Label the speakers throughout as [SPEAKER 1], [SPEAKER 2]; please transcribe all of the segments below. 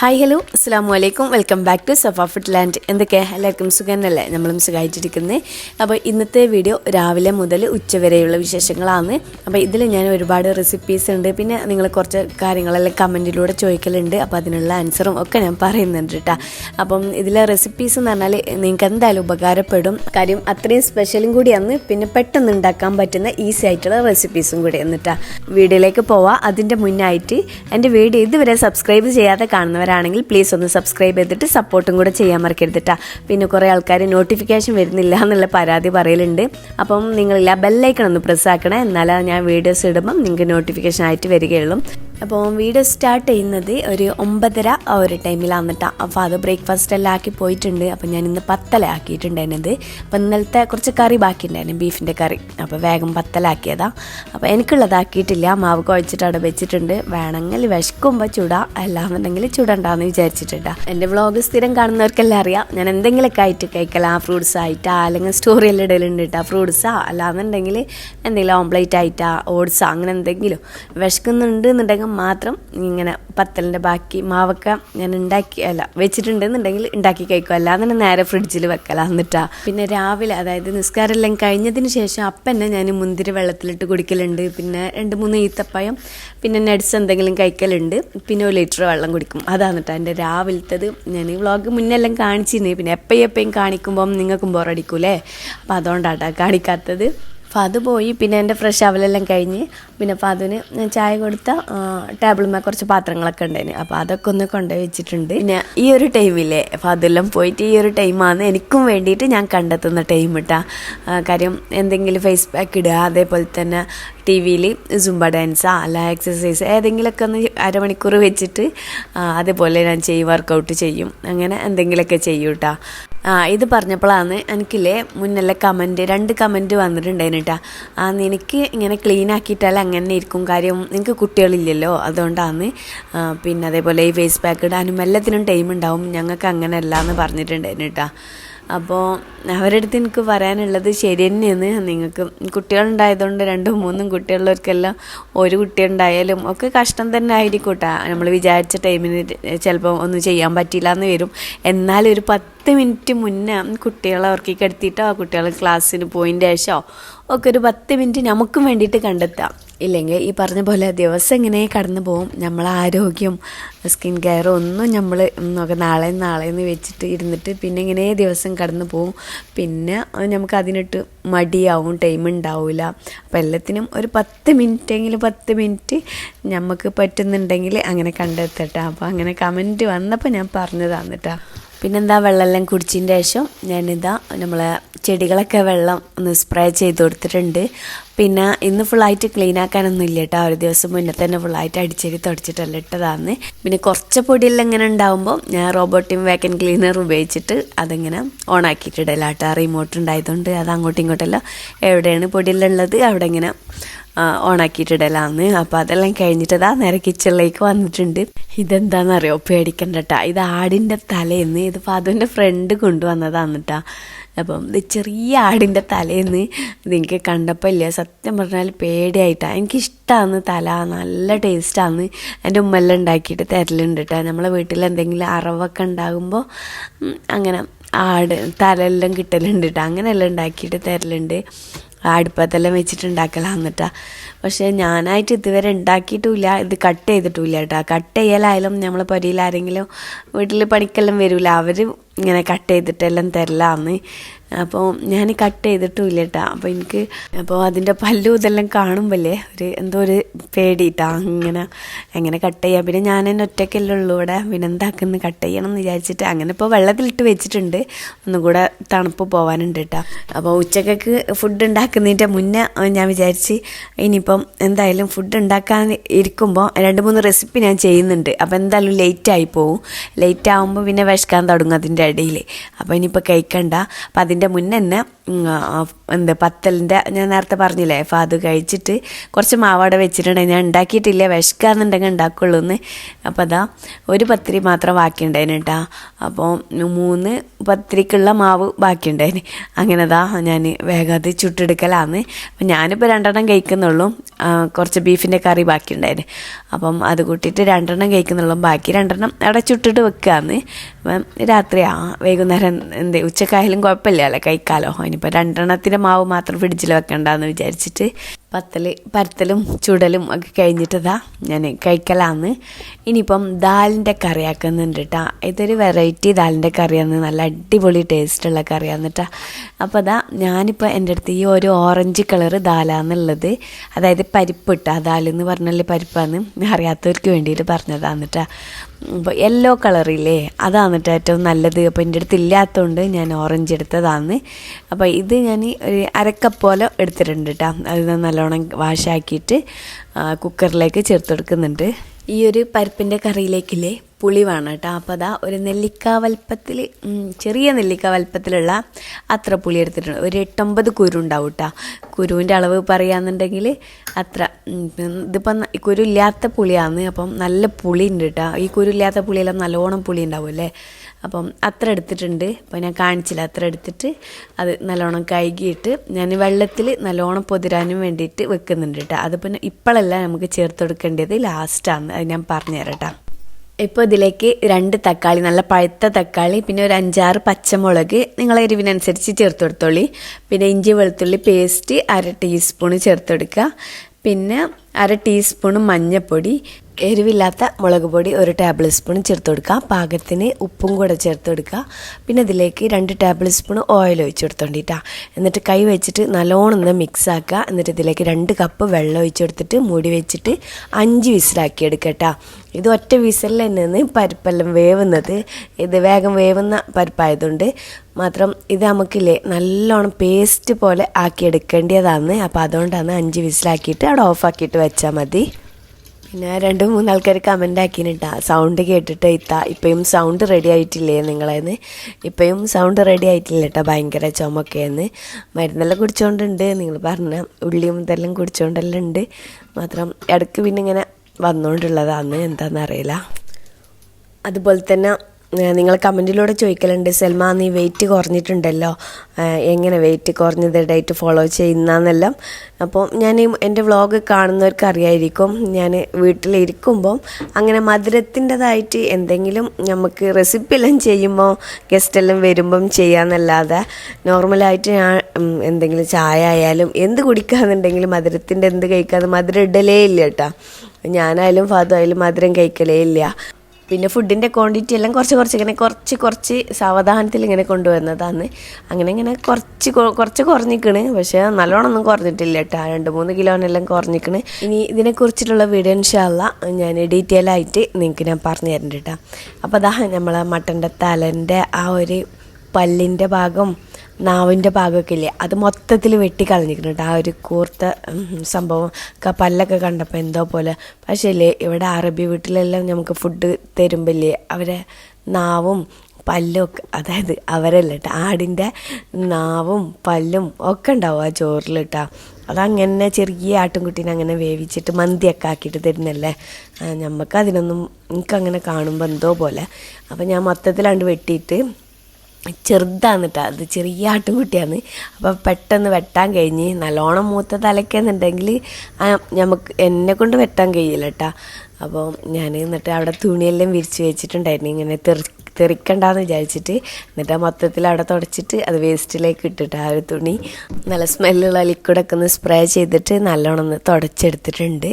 [SPEAKER 1] Hi hello അസ്സാം വലൈക്കും welcome back to Safa land എന്തൊക്കെ? എല്ലാവർക്കും സുഖന്നല്ലേ? നമ്മളും സുഖമായിട്ടിരിക്കുന്നത് അപ്പോൾ ഇന്നത്തെ വീഡിയോ രാവിലെ മുതൽ ഉച്ചവരെയുള്ള വിശേഷങ്ങളാണ്. അപ്പോൾ ഇതിൽ ഞാൻ ഒരുപാട് റെസിപ്പീസ് ഉണ്ട്. പിന്നെ നിങ്ങൾ കുറച്ച് കാര്യങ്ങളെല്ലാം കമന്റിലൂടെ ചോദിക്കലുണ്ട്. അപ്പോൾ അതിനുള്ള ആൻസറും ഒക്കെ ഞാൻ പറയുന്നുണ്ട് കേട്ടോ. അപ്പം ഇതിലെ റെസിപ്പീസ് എന്ന് പറഞ്ഞാൽ നിങ്ങൾക്ക് എന്തായാലും ഉപകാരപ്പെടും. കാര്യം അത്രയും സ്പെഷ്യലും കൂടിയാണ്. പിന്നെ പെട്ടെന്ന് ഉണ്ടാക്കാൻ പറ്റുന്ന ഈസി ആയിട്ടുള്ള റെസിപ്പീസും കൂടി എന്നിട്ടാ വീഡിയോയിലേക്ക് പോവാം. അതിന്റെ മുന്നായിട്ട് എന്റെ വീഡിയോ ഇതുവരെ സബ്സ്ക്രൈബ് ചെയ്യാതെ കാണുന്നവരാണെങ്കിൽ പ്ലീസ് ഒന്ന് സബ്സ്ക്രൈബ് ചെയ്തിട്ട് സപ്പോർട്ടും കൂടെ ചെയ്യാൻ മറക്കരുതിട്ടാ പിന്നെ കുറേ ആൾക്കാർ നോട്ടിഫിക്കേഷൻ വരുന്നില്ല എന്നുള്ള പരാതി പറയലുണ്ട്. അപ്പം നിങ്ങളില്ല ബെല്ലൈക്കൺ ഒന്ന് പ്രസ് ആക്കണേ. ഞാൻ വീഡിയോസ് ഇടുമ്പം നിങ്ങൾക്ക് നോട്ടിഫിക്കേഷൻ ആയിട്ട് വരികയുള്ളൂ. അപ്പോൾ വീട് സ്റ്റാർട്ട് ചെയ്യുന്നത് ഒരു ഒമ്പതര ആ ഒരു ടൈമിലാണ് അപ്പോൾ അത് ബ്രേക്ക്ഫാസ്റ്റ് എല്ലാം ആക്കി പോയിട്ടുണ്ട്. അപ്പോൾ ഞാൻ ഇന്ന് പത്തല ആക്കിയിട്ടുണ്ടായിരുന്നത്. അപ്പോൾ ഇന്നലത്തെ കുറച്ച് കറി ബാക്കിയുണ്ടായിരുന്നു ബീഫിന്റെ കറി. അപ്പോൾ വേഗം പത്തലാക്കിയതാ. അപ്പോൾ എനിക്കുള്ളതാക്കിയിട്ടില്ല മാവ് കുഴച്ചിട്ട് അവിടെ വെച്ചിട്ടുണ്ട്. വേണമെങ്കിൽ വിശക്കുമ്പോൾ ചുടാ. അല്ലാന്നുണ്ടെങ്കിൽ ചുടണ്ടാന്ന് വിചാരിച്ചിട്ടുണ്ടാ എന്റെ വ്ളോഗ് സ്ഥിരം കാണുന്നവർക്കെല്ലാം അറിയാം. ഞാൻ എന്തെങ്കിലുമൊക്കെ ആയിട്ട് കഴിക്കലാ. ഫ്രൂട്ട്സ് ആയിട്ടാ അല്ലെങ്കിൽ സ്റ്റോറി എല്ലാം ഇടലുണ്ട് കേട്ടോ ഫ്രൂട്ട്സാ അല്ലാന്നുണ്ടെങ്കിൽ എന്തെങ്കിലും ഓംപ്ലേറ്റ് ആയിട്ടാ ഓട്സാ അങ്ങനെ എന്തെങ്കിലും വിശക്കുന്നുണ്ട് എന്നുണ്ടെങ്കിൽ മാത്രം ഇങ്ങനെ പത്തലിന്റെ ബാക്കി മാവക്ക ഞാൻ ഉണ്ടാക്കി അല്ല വെച്ചിട്ടുണ്ടെന്നുണ്ടെങ്കിൽ ഉണ്ടാക്കി കഴിക്കും. അല്ലാതെ നേരെ ഫ്രിഡ്ജിൽ വെക്കല എന്നിട്ടാ. പിന്നെ രാവിലെ അതായത് നിസ്കാരമെല്ലാം കഴിഞ്ഞതിന് ശേഷം അപ്പന്നെ ഞാൻ മുന്തിരി വെള്ളത്തിലിട്ട് കുടിക്കലുണ്ട്. പിന്നെ രണ്ട് മൂന്ന് ഈത്തപ്പഴം പിന്നെ നട്സ് എന്തെങ്കിലും കഴിക്കലുണ്ട്. പിന്നെ ഒരു ലിറ്റർ വെള്ളം കുടിക്കും. അതാണ് കേട്ടോ എന്റെ രാവിലത്തത് ഞാൻ ഈ വ്ളോഗ് മുന്നെല്ലാം കാണിച്ചിരുന്നു. പിന്നെ എപ്പോഴും എപ്പോഴും കാണിക്കുമ്പം നിങ്ങൾക്കും ബോറടിക്കൂലേ അപ്പം അതുകൊണ്ടാട്ടോ കാണിക്കാത്തത്. അപ്പോൾ അത് പോയി പിന്നെ എന്റെ ഫ്രഷ് അവലെല്ലാം കഴിഞ്ഞ് പിന്നെ അപ്പോൾ അതിന് ഞാൻ ചായ കൊടുത്ത ടേബിളിന്മേൽ കുറച്ച് പാത്രങ്ങളൊക്കെ ഉണ്ടായിരുന്നു അപ്പോൾ അതൊക്കെ ഒന്ന് കൊണ്ടുപോയി വെച്ചിട്ടുണ്ട്. പിന്നെ ഈ ഒരു ടൈമില്ലേ അപ്പോൾ അതെല്ലാം പോയിട്ട് ഈ ഒരു ടൈമാണ് എനിക്കും വേണ്ടിയിട്ട് ഞാൻ കണ്ടെത്തുന്ന ടൈം ഇട്ടാ കാര്യം എന്തെങ്കിലും ഫേസ് പാക്ക് ഇടുക അതേപോലെ തന്നെ ടി വിയിൽ സുംബ ഡാൻസാ അല്ല എക്സസൈസ് ഏതെങ്കിലുമൊക്കെ ഒന്ന് അരമണിക്കൂർ വെച്ചിട്ട് അതേപോലെ ഞാൻ ചെയ്യും വർക്കൗട്ട് ചെയ്യും. അങ്ങനെ എന്തെങ്കിലുമൊക്കെ ചെയ്യൂട്ടാ. ആ ഇത് പറഞ്ഞപ്പോഴാണ് എനിക്കില്ലേ മുന്നല്ല കമന്റ് രണ്ട് കമന്റ് വന്നിട്ടുണ്ടായിരുന്നു കേട്ടോ ആ നിനക്ക് ഇങ്ങനെ ക്ലീൻ ആക്കിയിട്ടാൽ അങ്ങനെ ഇരിക്കും കാര്യം നിനക്ക് കുട്ടികളില്ലല്ലോ അതുകൊണ്ടാണ് പിന്നെ അതേപോലെ ഈ ഫേസ് പാക്ക് ഇടാനും എല്ലാത്തിനും ടൈം ഉണ്ടാവും ഞങ്ങൾക്ക് അങ്ങനെയല്ല എന്ന് പറഞ്ഞിട്ടുണ്ടായിരുന്നു കേട്ടോ അപ്പോൾ അവരുടെ അടുത്ത് എനിക്ക് പറയാനുള്ളത് ശരി തന്നെയാണ്. നിങ്ങൾക്ക് കുട്ടികളുണ്ടായതുകൊണ്ട് രണ്ടും മൂന്നും കുട്ടികളുള്ളവർക്കെല്ലാം ഒരു കുട്ടി ഉണ്ടായാലും ഒക്കെ കഷ്ടം തന്നെ ആയിരിക്കും കേട്ടോ നമ്മൾ വിചാരിച്ച ടൈമിന് ചിലപ്പോൾ ഒന്നും ചെയ്യാൻ പറ്റില്ല എന്ന് വരും. എന്നാലും ഒരു പത്ത് മിനിറ്റ് മുന്നേ കുട്ടികളെ ഉറക്കി കിടത്തിയിട്ടോ കുട്ടികളെ ക്ലാസ്സിന് പോയിന്റെ ശേഷമോ ഒക്കെ ഒരു പത്ത് മിനിറ്റ് നമുക്കും വേണ്ടിയിട്ട് കണ്ടെത്താം. ഇല്ലെങ്കിൽ ഈ പറഞ്ഞ പോലെ ദിവസം ഇങ്ങനെ കടന്നു പോകും. നമ്മളെ ആരോഗ്യം സ്കിൻ കെയർ ഒന്നും നമ്മൾ നോക്കെ നാളെ നാളെ എന്ന് വെച്ചിട്ട് ഇരുന്നിട്ട് പിന്നെ ഇങ്ങനെ ദിവസം കടന്നു പോകും. പിന്നെ നമുക്ക് അതിനിട്ട് മടിയാവും ടൈം ഉണ്ടാവില്ല അപ്പോൾ എല്ലാത്തിനും ഒരു പത്ത് മിനിറ്റെങ്കിലും പത്ത് മിനിറ്റ് നമുക്ക് പറ്റുന്നുണ്ടെങ്കിൽ അങ്ങനെ കണ്ടെത്തട്ടെ. അപ്പോൾ അങ്ങനെ കമന്റ് വന്നപ്പോൾ ഞാൻ പറഞ്ഞതാണ് കേട്ടോ പിന്നെന്താ വെള്ളമെല്ലാം കുടിച്ചതിന്റെ ശേഷം ഞാനിതാ നമ്മളെ ചെടികളൊക്കെ വെള്ളം ഒന്ന് സ്പ്രേ ചെയ്ത് കൊടുത്തിട്ടുണ്ട്. പിന്നെ ഇന്ന് ഫുള്ളായിട്ട് ക്ലീൻ ആക്കാനൊന്നും ഇല്ല കേട്ടോ ഒരു ദിവസം മുന്നേ തന്നെ ഫുള്ളായിട്ട് അടിച്ചെടി തുടച്ചിട്ടല്ല ഇട്ടതാണ് പിന്നെ കുറച്ച് പൊടിയെല്ലാം ഇങ്ങനെ ഉണ്ടാകുമ്പോൾ ഞാൻ റോബോട്ടിൻ വാക്കൻ ക്ലീനർ ഉപയോഗിച്ചിട്ട് അതിങ്ങനെ കേട്ടോ റിമോട്ട് ഉണ്ടായതുകൊണ്ട് അത് അങ്ങോട്ടും ഇങ്ങോട്ടെല്ലാം എവിടെയാണ് പൊടിയെല്ലാം ഉള്ളത് അവിടെ ഇങ്ങനെ ഓണാക്കിയിട്ടിടലാന്ന്. അപ്പോൾ അതെല്ലാം കഴിഞ്ഞിട്ട് അതാ നേരെ കിച്ചണിലേക്ക് വന്നിട്ടുണ്ട്. ഇതെന്താണെന്നറിയോ പേടിക്കണ്ട കേട്ടോ ഇത് ആടിന്റെ തലേന്ന് ഇത് ഫാദുവിന്റെ ഫ്രണ്ട് കൊണ്ടുവന്നതാണ് കേട്ടോ അപ്പം ഇത് ചെറിയ ആടിന്റെ തലേന്ന് ഇതെനിക്ക് കണ്ടപ്പോൾ ഇല്ല. സത്യം പറഞ്ഞാൽ പേടിയായിട്ടാണ് എനിക്കിഷ്ടമാണ് തല നല്ല ടേസ്റ്റാണ് എന്റെ ഉമ്മെല്ലാം ഉണ്ടാക്കിയിട്ട് തരലുണ്ട് കേട്ടോ നമ്മളെ വീട്ടിൽ എന്തെങ്കിലും അറവൊക്കെ ഉണ്ടാകുമ്പോൾ അങ്ങനെ ആട് തലെല്ലാം കിട്ടലുണ്ട് കേട്ടോ അങ്ങനെയെല്ലാം ഉണ്ടാക്കിയിട്ട് തരലുണ്ട്. അടുപ്പത്തെല്ലാം വെച്ചിട്ട് ഉണ്ടാക്കലാന്നിട്ടാ പക്ഷേ ഞാനായിട്ട് ഇതുവരെ ഉണ്ടാക്കിയിട്ടുമില്ല ഇത് കട്ട് ചെയ്തിട്ടുമില്ല കേട്ടോ. കട്ട് ചെയ്യലായാലും നമ്മൾ പൊരിയിൽ ആരെങ്കിലും വീട്ടിൽ പണിക്കെല്ലാം വരില്ല അവർ ഇങ്ങനെ കട്ട് ചെയ്തിട്ടെല്ലാം തരലാന്ന്. അപ്പോൾ ഞാൻ കട്ട് ചെയ്തിട്ടുമില്ല കേട്ടോ അപ്പോൾ എനിക്ക് അപ്പോൾ അതിന്റെ പല്ലു ഇതെല്ലാം കാണുമ്പോഴേ ഒരു എന്തോ ഒരു പേടിയിട്ടാ അങ്ങനെ എങ്ങനെ കട്ട് ചെയ്യാം. പിന്നെ ഞാൻ എന്നെ ഒറ്റയ്ക്കല്ലേ ഉള്ളൂ ഇവിടെ. പിന്നെ എന്താക്കുന്നു കട്ട് ചെയ്യണം എന്ന് വിചാരിച്ചിട്ട് അങ്ങനെ ഇപ്പോൾ വെള്ളത്തിലിട്ട് വെച്ചിട്ടുണ്ട്. ഒന്നും കൂടെ തണുപ്പ് പോകാനുണ്ട് കേട്ടോ അപ്പോൾ ഉച്ചക്കൊക്കെ ഫുഡ് ഉണ്ടാക്കുന്നതിന്റെ മുന്നേ ഞാൻ വിചാരിച്ച് ഇനിയിപ്പം എന്തായാലും ഫുഡ് ഉണ്ടാക്കാൻ ഇരിക്കുമ്പോൾ രണ്ട് മൂന്ന് റെസിപ്പി ഞാൻ ചെയ്യുന്നുണ്ട്. അപ്പോൾ എന്തായാലും ലേറ്റ് ആയി പോവും. ലേറ്റ് ആകുമ്പോൾ പിന്നെ വിശക്കാൻ തുടങ്ങും അതിന്റെ ഇടയിൽ അപ്പോൾ ഇനിയിപ്പോൾ കഴിക്കണ്ട. അപ്പം അതിന്റെ മുന്നേ തന്നെ ഉം, ആ, എന്ത് പത്തലിന്റെ ഞാൻ നേരത്തെ പറഞ്ഞില്ലേ അപ്പോൾ അത് കഴിച്ചിട്ട് കുറച്ച് മാവാടെ വെച്ചിട്ടുണ്ടായി ഞാൻ ഉണ്ടാക്കിയിട്ടില്ല വിശക്കാന്നുണ്ടെങ്കിൽ ഉണ്ടാക്കുള്ളൂ എന്ന് അപ്പോൾ അതാ ഒരു പത്തിരി മാത്രം ബാക്കിയുണ്ടായിന് കേട്ടോ അപ്പോൾ മൂന്ന് പത്തിരിക്കുള്ള മാവ് ബാക്കിയുണ്ടായിന്. അങ്ങനെ അതാ ഞാൻ വേഗം അത് ചുട്ടെടുക്കലാന്ന്. അപ്പം ഞാനിപ്പോൾ രണ്ടെണ്ണം കഴിക്കുന്നുള്ളൂ. കുറച്ച് ബീഫിന്റെ കറി ബാക്കിയുണ്ടായിന്. അപ്പം അത് കൂട്ടിയിട്ട് രണ്ടെണ്ണം കഴിക്കുന്നുള്ളൂ. ബാക്കി രണ്ടെണ്ണം അവിടെ ചുട്ടിട്ട് വെക്കുകയെന്ന് അപ്പം രാത്രി ആ വൈകുന്നേരം എന്ത് ഉച്ചക്കായാലും കുഴപ്പമില്ലല്ലോ കഴിക്കാലോ ഇനിയിപ്പോൾ രണ്ടെണ്ണത്തിന്റെ മാവ് മാത്രം ഫ്രിഡ്ജിൽ വെക്കണ്ടെന്ന് വിചാരിച്ചിട്ട് പത്തൽ പരത്തലും ചുടലും ഒക്കെ കഴിഞ്ഞിട്ടതാ ഞാൻ കഴിക്കലാന്ന്. ഇനിയിപ്പം ദാലിന്റെ കറിയാക്കുന്നുണ്ട് കേട്ടോ ഇതൊരു വെറൈറ്റി ദാലിന്റെ കറിയാണ്. നല്ല അടിപൊളി ടേസ്റ്റുള്ള കറിയാന്ന് കേട്ടോ അപ്പോൾ അതാ ഞാനിപ്പോൾ എന്റെ അടുത്ത് ഈ ഒരു ഓറഞ്ച് കളറ് ദാലാന്നുള്ളത് അതായത് പരിപ്പ് ഇട്ടാ ദാലെന്ന് പറഞ്ഞാൽ പരിപ്പാന്ന് അറിയാത്തവർക്ക് വേണ്ടിയിട്ട് പറഞ്ഞതാന്ന് കേട്ടോ അപ്പോൾ യെല്ലോ കളറില്ലേ അതാണ് കേട്ടോ ഏറ്റവും നല്ലത്. അപ്പോൾ എന്റെ അടുത്ത് ഇല്ലാത്തതുകൊണ്ട് ഞാൻ ഓറഞ്ച് എടുത്തതാണ്. അപ്പോൾ ഇത് ഞാൻ ഒരു അരക്കപ്പോലെ എടുത്തിട്ടുണ്ട് കേട്ടോ അത് നല്ലോണം വാഷാക്കിയിട്ട് കുക്കറിലേക്ക് ചേർത്തെടുക്കുന്നുണ്ട്. ഈ ഒരു പരിപ്പിന്റെ കറിയിലേക്കില്ലേ പുളി വേണം കേട്ടോ. അപ്പോൾ അതാ ഒരു നെല്ലിക്ക വലുപ്പത്തിൽ ചെറിയ നെല്ലിക്ക വലുപ്പത്തിലുള്ള അത്ര പുളി എടുത്തിട്ടുണ്ട്. ഒരു എട്ടൊമ്പത് കുരു ഉണ്ടാവും കേട്ടോ. കുരുവിന്റെ അളവ് പറയുകയാണെന്നുണ്ടെങ്കിൽ അത്ര ഇതിപ്പം കുരു ഇല്ലാത്ത പുളിയാണ്. അപ്പം നല്ല പുളി ഉണ്ട് കേട്ടോ. ഈ കുരു ഇല്ലാത്ത പുളിയെല്ലാം നല്ലോണം പുളി ഉണ്ടാവും അല്ലേ? അപ്പം അത്ര എടുത്തിട്ടുണ്ട്. അപ്പോൾ ഞാൻ കാണിച്ചില്ല അത്ര എടുത്തിട്ട്. അത് നല്ലോണം കഴുകിയിട്ട് ഞാൻ വെള്ളത്തിൽ നല്ലോണം പൊതിരാനും വേണ്ടിയിട്ട് വെക്കുന്നുണ്ട് കേട്ടോ അത് പിന്നെ ഇപ്പോഴല്ല നമുക്ക് ചേർത്ത് കൊടുക്കേണ്ടത് ലാസ്റ്റാണ് അത് ഞാൻ പറഞ്ഞുതരാം കേട്ടോ ഇപ്പോൾ ഇതിലേക്ക് രണ്ട് തക്കാളി നല്ല പഴുത്ത തക്കാളി പിന്നെ ഒരു അഞ്ചാറ് പച്ചമുളക് നിങ്ങൾ എരിവിനനുസരിച്ച് ചേർത്ത് കൊടുത്തോളി. പിന്നെ ഇഞ്ചി വെളുത്തുള്ളി പേസ്റ്റ് അര ടീസ്പൂൺ ചേർത്ത് കൊടുക്കുക. പിന്നെ അര ടീസ്പൂൺ മഞ്ഞൾപ്പൊടി എരിവില്ലാത്ത മുളക് പൊടി ഒരു ടേബിൾ സ്പൂൺ ചേർത്ത് കൊടുക്കുക. പാകത്തിന് ഉപ്പും കൂടെ ചേർത്ത് കൊടുക്കുക. പിന്നെ ഇതിലേക്ക് രണ്ട് ടേബിൾ സ്പൂൺ ഓയിൽ ഒഴിച്ച് കൊടുത്തോണ്ടിട്ടാ എന്നിട്ട് കൈ വെച്ചിട്ട് നല്ലോണം ഒന്ന് മിക്സ് ആക്കുക. എന്നിട്ട് ഇതിലേക്ക് രണ്ട് കപ്പ് വെള്ളം ഒഴിച്ച് കൊടുത്തിട്ട് മൂടി വെച്ചിട്ട് അഞ്ച് വിസിലാക്കി എടുക്കട്ടാ ഇത് ഒറ്റ വിസലിൽ തന്നെയാണ് പരിപ്പെല്ലാം വേവുന്നത്. ഇത് വേഗം വേവുന്ന പരിപ്പായതുകൊണ്ട് മാത്രം ഇത് നമുക്കില്ലേ നല്ലോണം പേസ്റ്റ് പോലെ ആക്കി എടുക്കേണ്ടതാണ് അപ്പോൾ അതുകൊണ്ടാണ് അഞ്ച് വിസിലാക്കിയിട്ട് അവിടെ ഓഫാക്കിയിട്ട് വെച്ചാൽ മതി. പിന്നെ രണ്ട് മൂന്നാൾക്കാർ കമന്റ് ആക്കിനിട്ടാ. സൗണ്ട് കേട്ടിട്ട് ഇത്താ ഇപ്പോഴും സൗണ്ട് റെഡി ആയിട്ടില്ലേ നിങ്ങളേന്ന്? ഇപ്പോഴും സൗണ്ട് റെഡി ആയിട്ടില്ല കേട്ടോ ഭയങ്കര ചുമക്കേന്ന്. മരുന്നെല്ലാം കുടിച്ചോണ്ടുണ്ട് നിങ്ങൾ പറഞ്ഞ ഉള്ളിയും ഇതെല്ലാം കുടിച്ചോണ്ടെല്ലാം ഉണ്ട് മാത്രം ഇടയ്ക്ക് പിന്നെ ഇങ്ങനെ വന്നുകൊണ്ടുള്ളതാണ് എന്താണെന്നറിയില്ല അതുപോലെ തന്നെ നിങ്ങൾ കമന്റിലൂടെ ചോദിക്കലുണ്ട് സെൽമ നീ വെയിറ്റ് കുറഞ്ഞിട്ടുണ്ടല്ലോ. എങ്ങനെ വെയിറ്റ് കുറഞ്ഞത്? ഡയറ്റ് ഫോളോ ചെയ്യുന്നതെന്നെല്ലാം. അപ്പോൾ ഞാൻ എന്റെ വ്ളോഗ് കാണുന്നവർക്ക് അറിയായിരിക്കും ഞാൻ വീട്ടിലിരിക്കുമ്പോൾ അങ്ങനെ മധുരത്തിന്റെതായിട്ട് എന്തെങ്കിലും നമുക്ക് റെസിപ്പി എല്ലാം ചെയ്യുമ്പോൾ ഗസ്റ്റ് എല്ലാം വരുമ്പം ചെയ്യാമെന്നല്ലാതെ നോർമലായിട്ട് ഞാൻ എന്തെങ്കിലും ചായ ആയാലും എന്ത് കുടിക്കാന്നുണ്ടെങ്കിലും മധുരത്തിന്റെ എന്ത് കഴിക്കാതെ മധുരം ഇടലേ ഇല്ല കേട്ടോ ഞാനായാലും ഫാദു ആയാലും മധുരം കഴിക്കലേ ഇല്ല. പിന്നെ ഫുഡിന്റെ ക്വാണ്ടിറ്റി എല്ലാം കുറച്ച് കുറച്ച് ഇങ്ങനെ കുറച്ച് കുറച്ച് സാവധാനത്തിൽ ഇങ്ങനെ കൊണ്ടുവന്നതാണ്. അങ്ങനെ ഇങ്ങനെ കുറച്ച് കുറച്ച് കുറഞ്ഞിക്കണ്. പക്ഷേ നല്ലോണം ഒന്നും കുറഞ്ഞിട്ടില്ല കേട്ടോ. രണ്ട് മൂന്ന് കിലോനെല്ലാം കുറഞ്ഞിക്കണ്. ഇനി ഇതിനെക്കുറിച്ചിട്ടുള്ള വീഡിയോ ഇൻഷാല്ല ഞാൻ ഡീറ്റെയിൽ ആയിട്ട് നിങ്ങൾക്ക് ഞാൻ പറഞ്ഞു തരുന്നുണ്ട് കേട്ടോ. അപ്പോൾ അതാ നമ്മളെ മട്ടന്റെ തലന്റെ ആ ഒരു പല്ലിന്റെ ഭാഗം നാവിന്റെ ഭാഗമൊക്കെ ഇല്ലേ അത് മൊത്തത്തിൽ വെട്ടിക്കളഞ്ഞിരിക്കുന്നുണ്ട് ആ ഒരു കൂർത്ത സംഭവം. പല്ലൊക്കെ കണ്ടപ്പോൾ എന്തോ പോലെ. പക്ഷേ ഇല്ലേ ഇവിടെ അറബി വീട്ടിലെല്ലാം നമുക്ക് ഫുഡ് തരുമ്പില്ലേ അവരെ നാവും പല്ലും ഒക്കെ അതായത് അവരല്ല കേട്ടോ ആടിന്റെ നാവും പല്ലും ഒക്കെ ഉണ്ടാവും ആ ചോറിൽ കേട്ടോ. അതങ്ങനെ ചെറിയ ആട്ടുംകുട്ടീനെ അങ്ങനെ വേവിച്ചിട്ട് മന്തിയൊക്കെ ആക്കിയിട്ട് തരുന്നല്ലേ? നമുക്ക് അതിനൊന്നും എനിക്കങ്ങനെ കാണുമ്പോൾ എന്തോ പോലെ. അപ്പം ഞാൻ മൊത്തത്തിലാണ്ട് വെട്ടിയിട്ട് ചെറുതാണ് കേട്ടോ അത് ചെറിയ ആട്ടുംകുട്ടിയാണ്. അപ്പോൾ പെട്ടെന്ന് വെട്ടാൻ കഴിഞ്ഞ് നല്ലോണം മൂത്ത തലയ്ക്കെന്നുണ്ടെങ്കിൽ നമുക്ക് എന്നെ കൊണ്ട് വെട്ടാൻ കഴിയില്ല കേട്ടോ അപ്പോൾ ഞാൻ എന്നിട്ട് അവിടെ തുണിയെല്ലാം വിരിച്ച് വെച്ചിട്ടുണ്ടായിരുന്നു. ഇങ്ങനെ തെറി തെറിക്കണ്ടെന്ന് വിചാരിച്ചിട്ട് എന്നിട്ട് ആ മൊത്തത്തിൽ അവിടെ തുടച്ചിട്ട് അത് വേസ്റ്റിലേക്ക് ഇട്ടിട്ട് ആ ഒരു തുണി നല്ല സ്മെല്ലുള്ള ലിക്വിഡൊക്കെ ഒന്ന് സ്പ്രേ ചെയ്തിട്ട് നല്ലോണം ഒന്ന് തുടച്ചെടുത്തിട്ടുണ്ട്.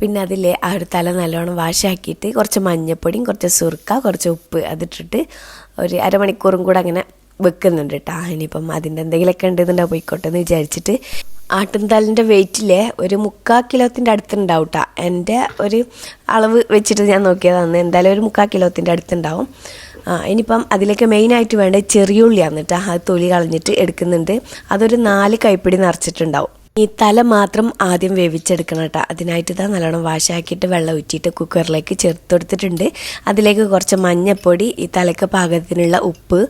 [SPEAKER 1] പിന്നെ അതിലെ ആ ഒരു തല നല്ലോണം വാഷാക്കിയിട്ട് കുറച്ച് മഞ്ഞപ്പൊടിയും കുറച്ച് സുർക്ക കുറച്ച് ഉപ്പ് അതിട്ടിട്ട് ഒരു അരമണിക്കൂറും കൂടെ അങ്ങനെ വെക്കുന്നുണ്ട് കേട്ടോ ഇനിയിപ്പം അതിന്റെ എന്തെങ്കിലുമൊക്കെ ഉണ്ടെന്നുണ്ടാവും പോയിക്കോട്ടെ എന്ന് വിചാരിച്ചിട്ട് ആട്ടുംതാലിന്റെ വെയിറ്റിലെ ഒരു മുക്കാൽ കിലോത്തിന്റെ അടുത്തുണ്ടാവും കേട്ടോ എന്റെ ഒരു അളവ് വെച്ചിട്ട് ഞാൻ നോക്കിയതാണ് എന്തായാലും ഒരു മുക്കാൽ കിലോത്തിന്റെ അടുത്തുണ്ടാവും. ഇനിയിപ്പം അതിലേക്ക് മെയിനായിട്ട് വേണ്ട ചെറിയുള്ളിയാണ് കേട്ടോ അത് തൊലി കളഞ്ഞിട്ട് എടുക്കുന്നുണ്ട്. അതൊരു നാല് കൈപ്പിടി നിറച്ചിട്ടുണ്ടാവും. ഈ തല മാത്രം ആദ്യം വേവിച്ചെടുക്കണം കേട്ടോ. അതിനായിട്ട് ഇതാ നല്ലോണം വാഷാക്കിയിട്ട് വെള്ളം ഊറ്റിയിട്ട് കുക്കറിലേക്ക് ചേർത്ത് കൊടുത്തിട്ടുണ്ട് അതിലേക്ക് കുറച്ച് മഞ്ഞൾപ്പൊടി ഈ തലക്ക് പാകത്തിനുള്ള ഉപ്പ്